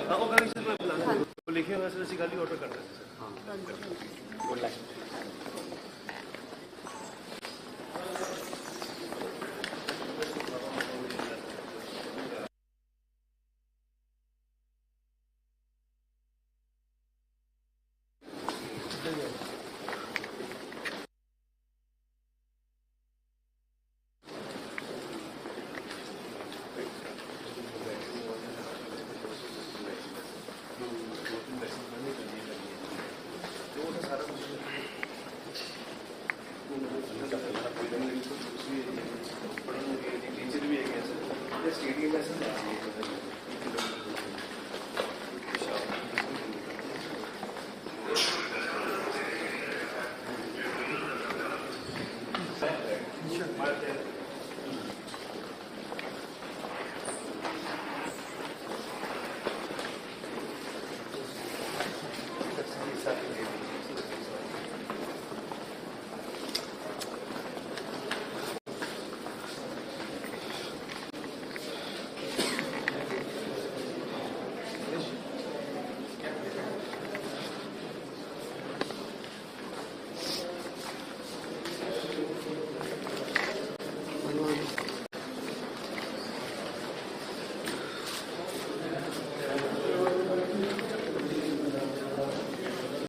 D: ਹਾਂ ਉਹ ਗੱਲ ਸਰ ਮੈਂ ਬੁਲਾ ਦਿੰਦਾ। ਲਿਖਿਆ ਹੋਇਆ ਸਰ ਅਸੀਂ ਕੱਲ ਆਰਡਰ ਕਰ ਦਾਂਗੇ ਸਰ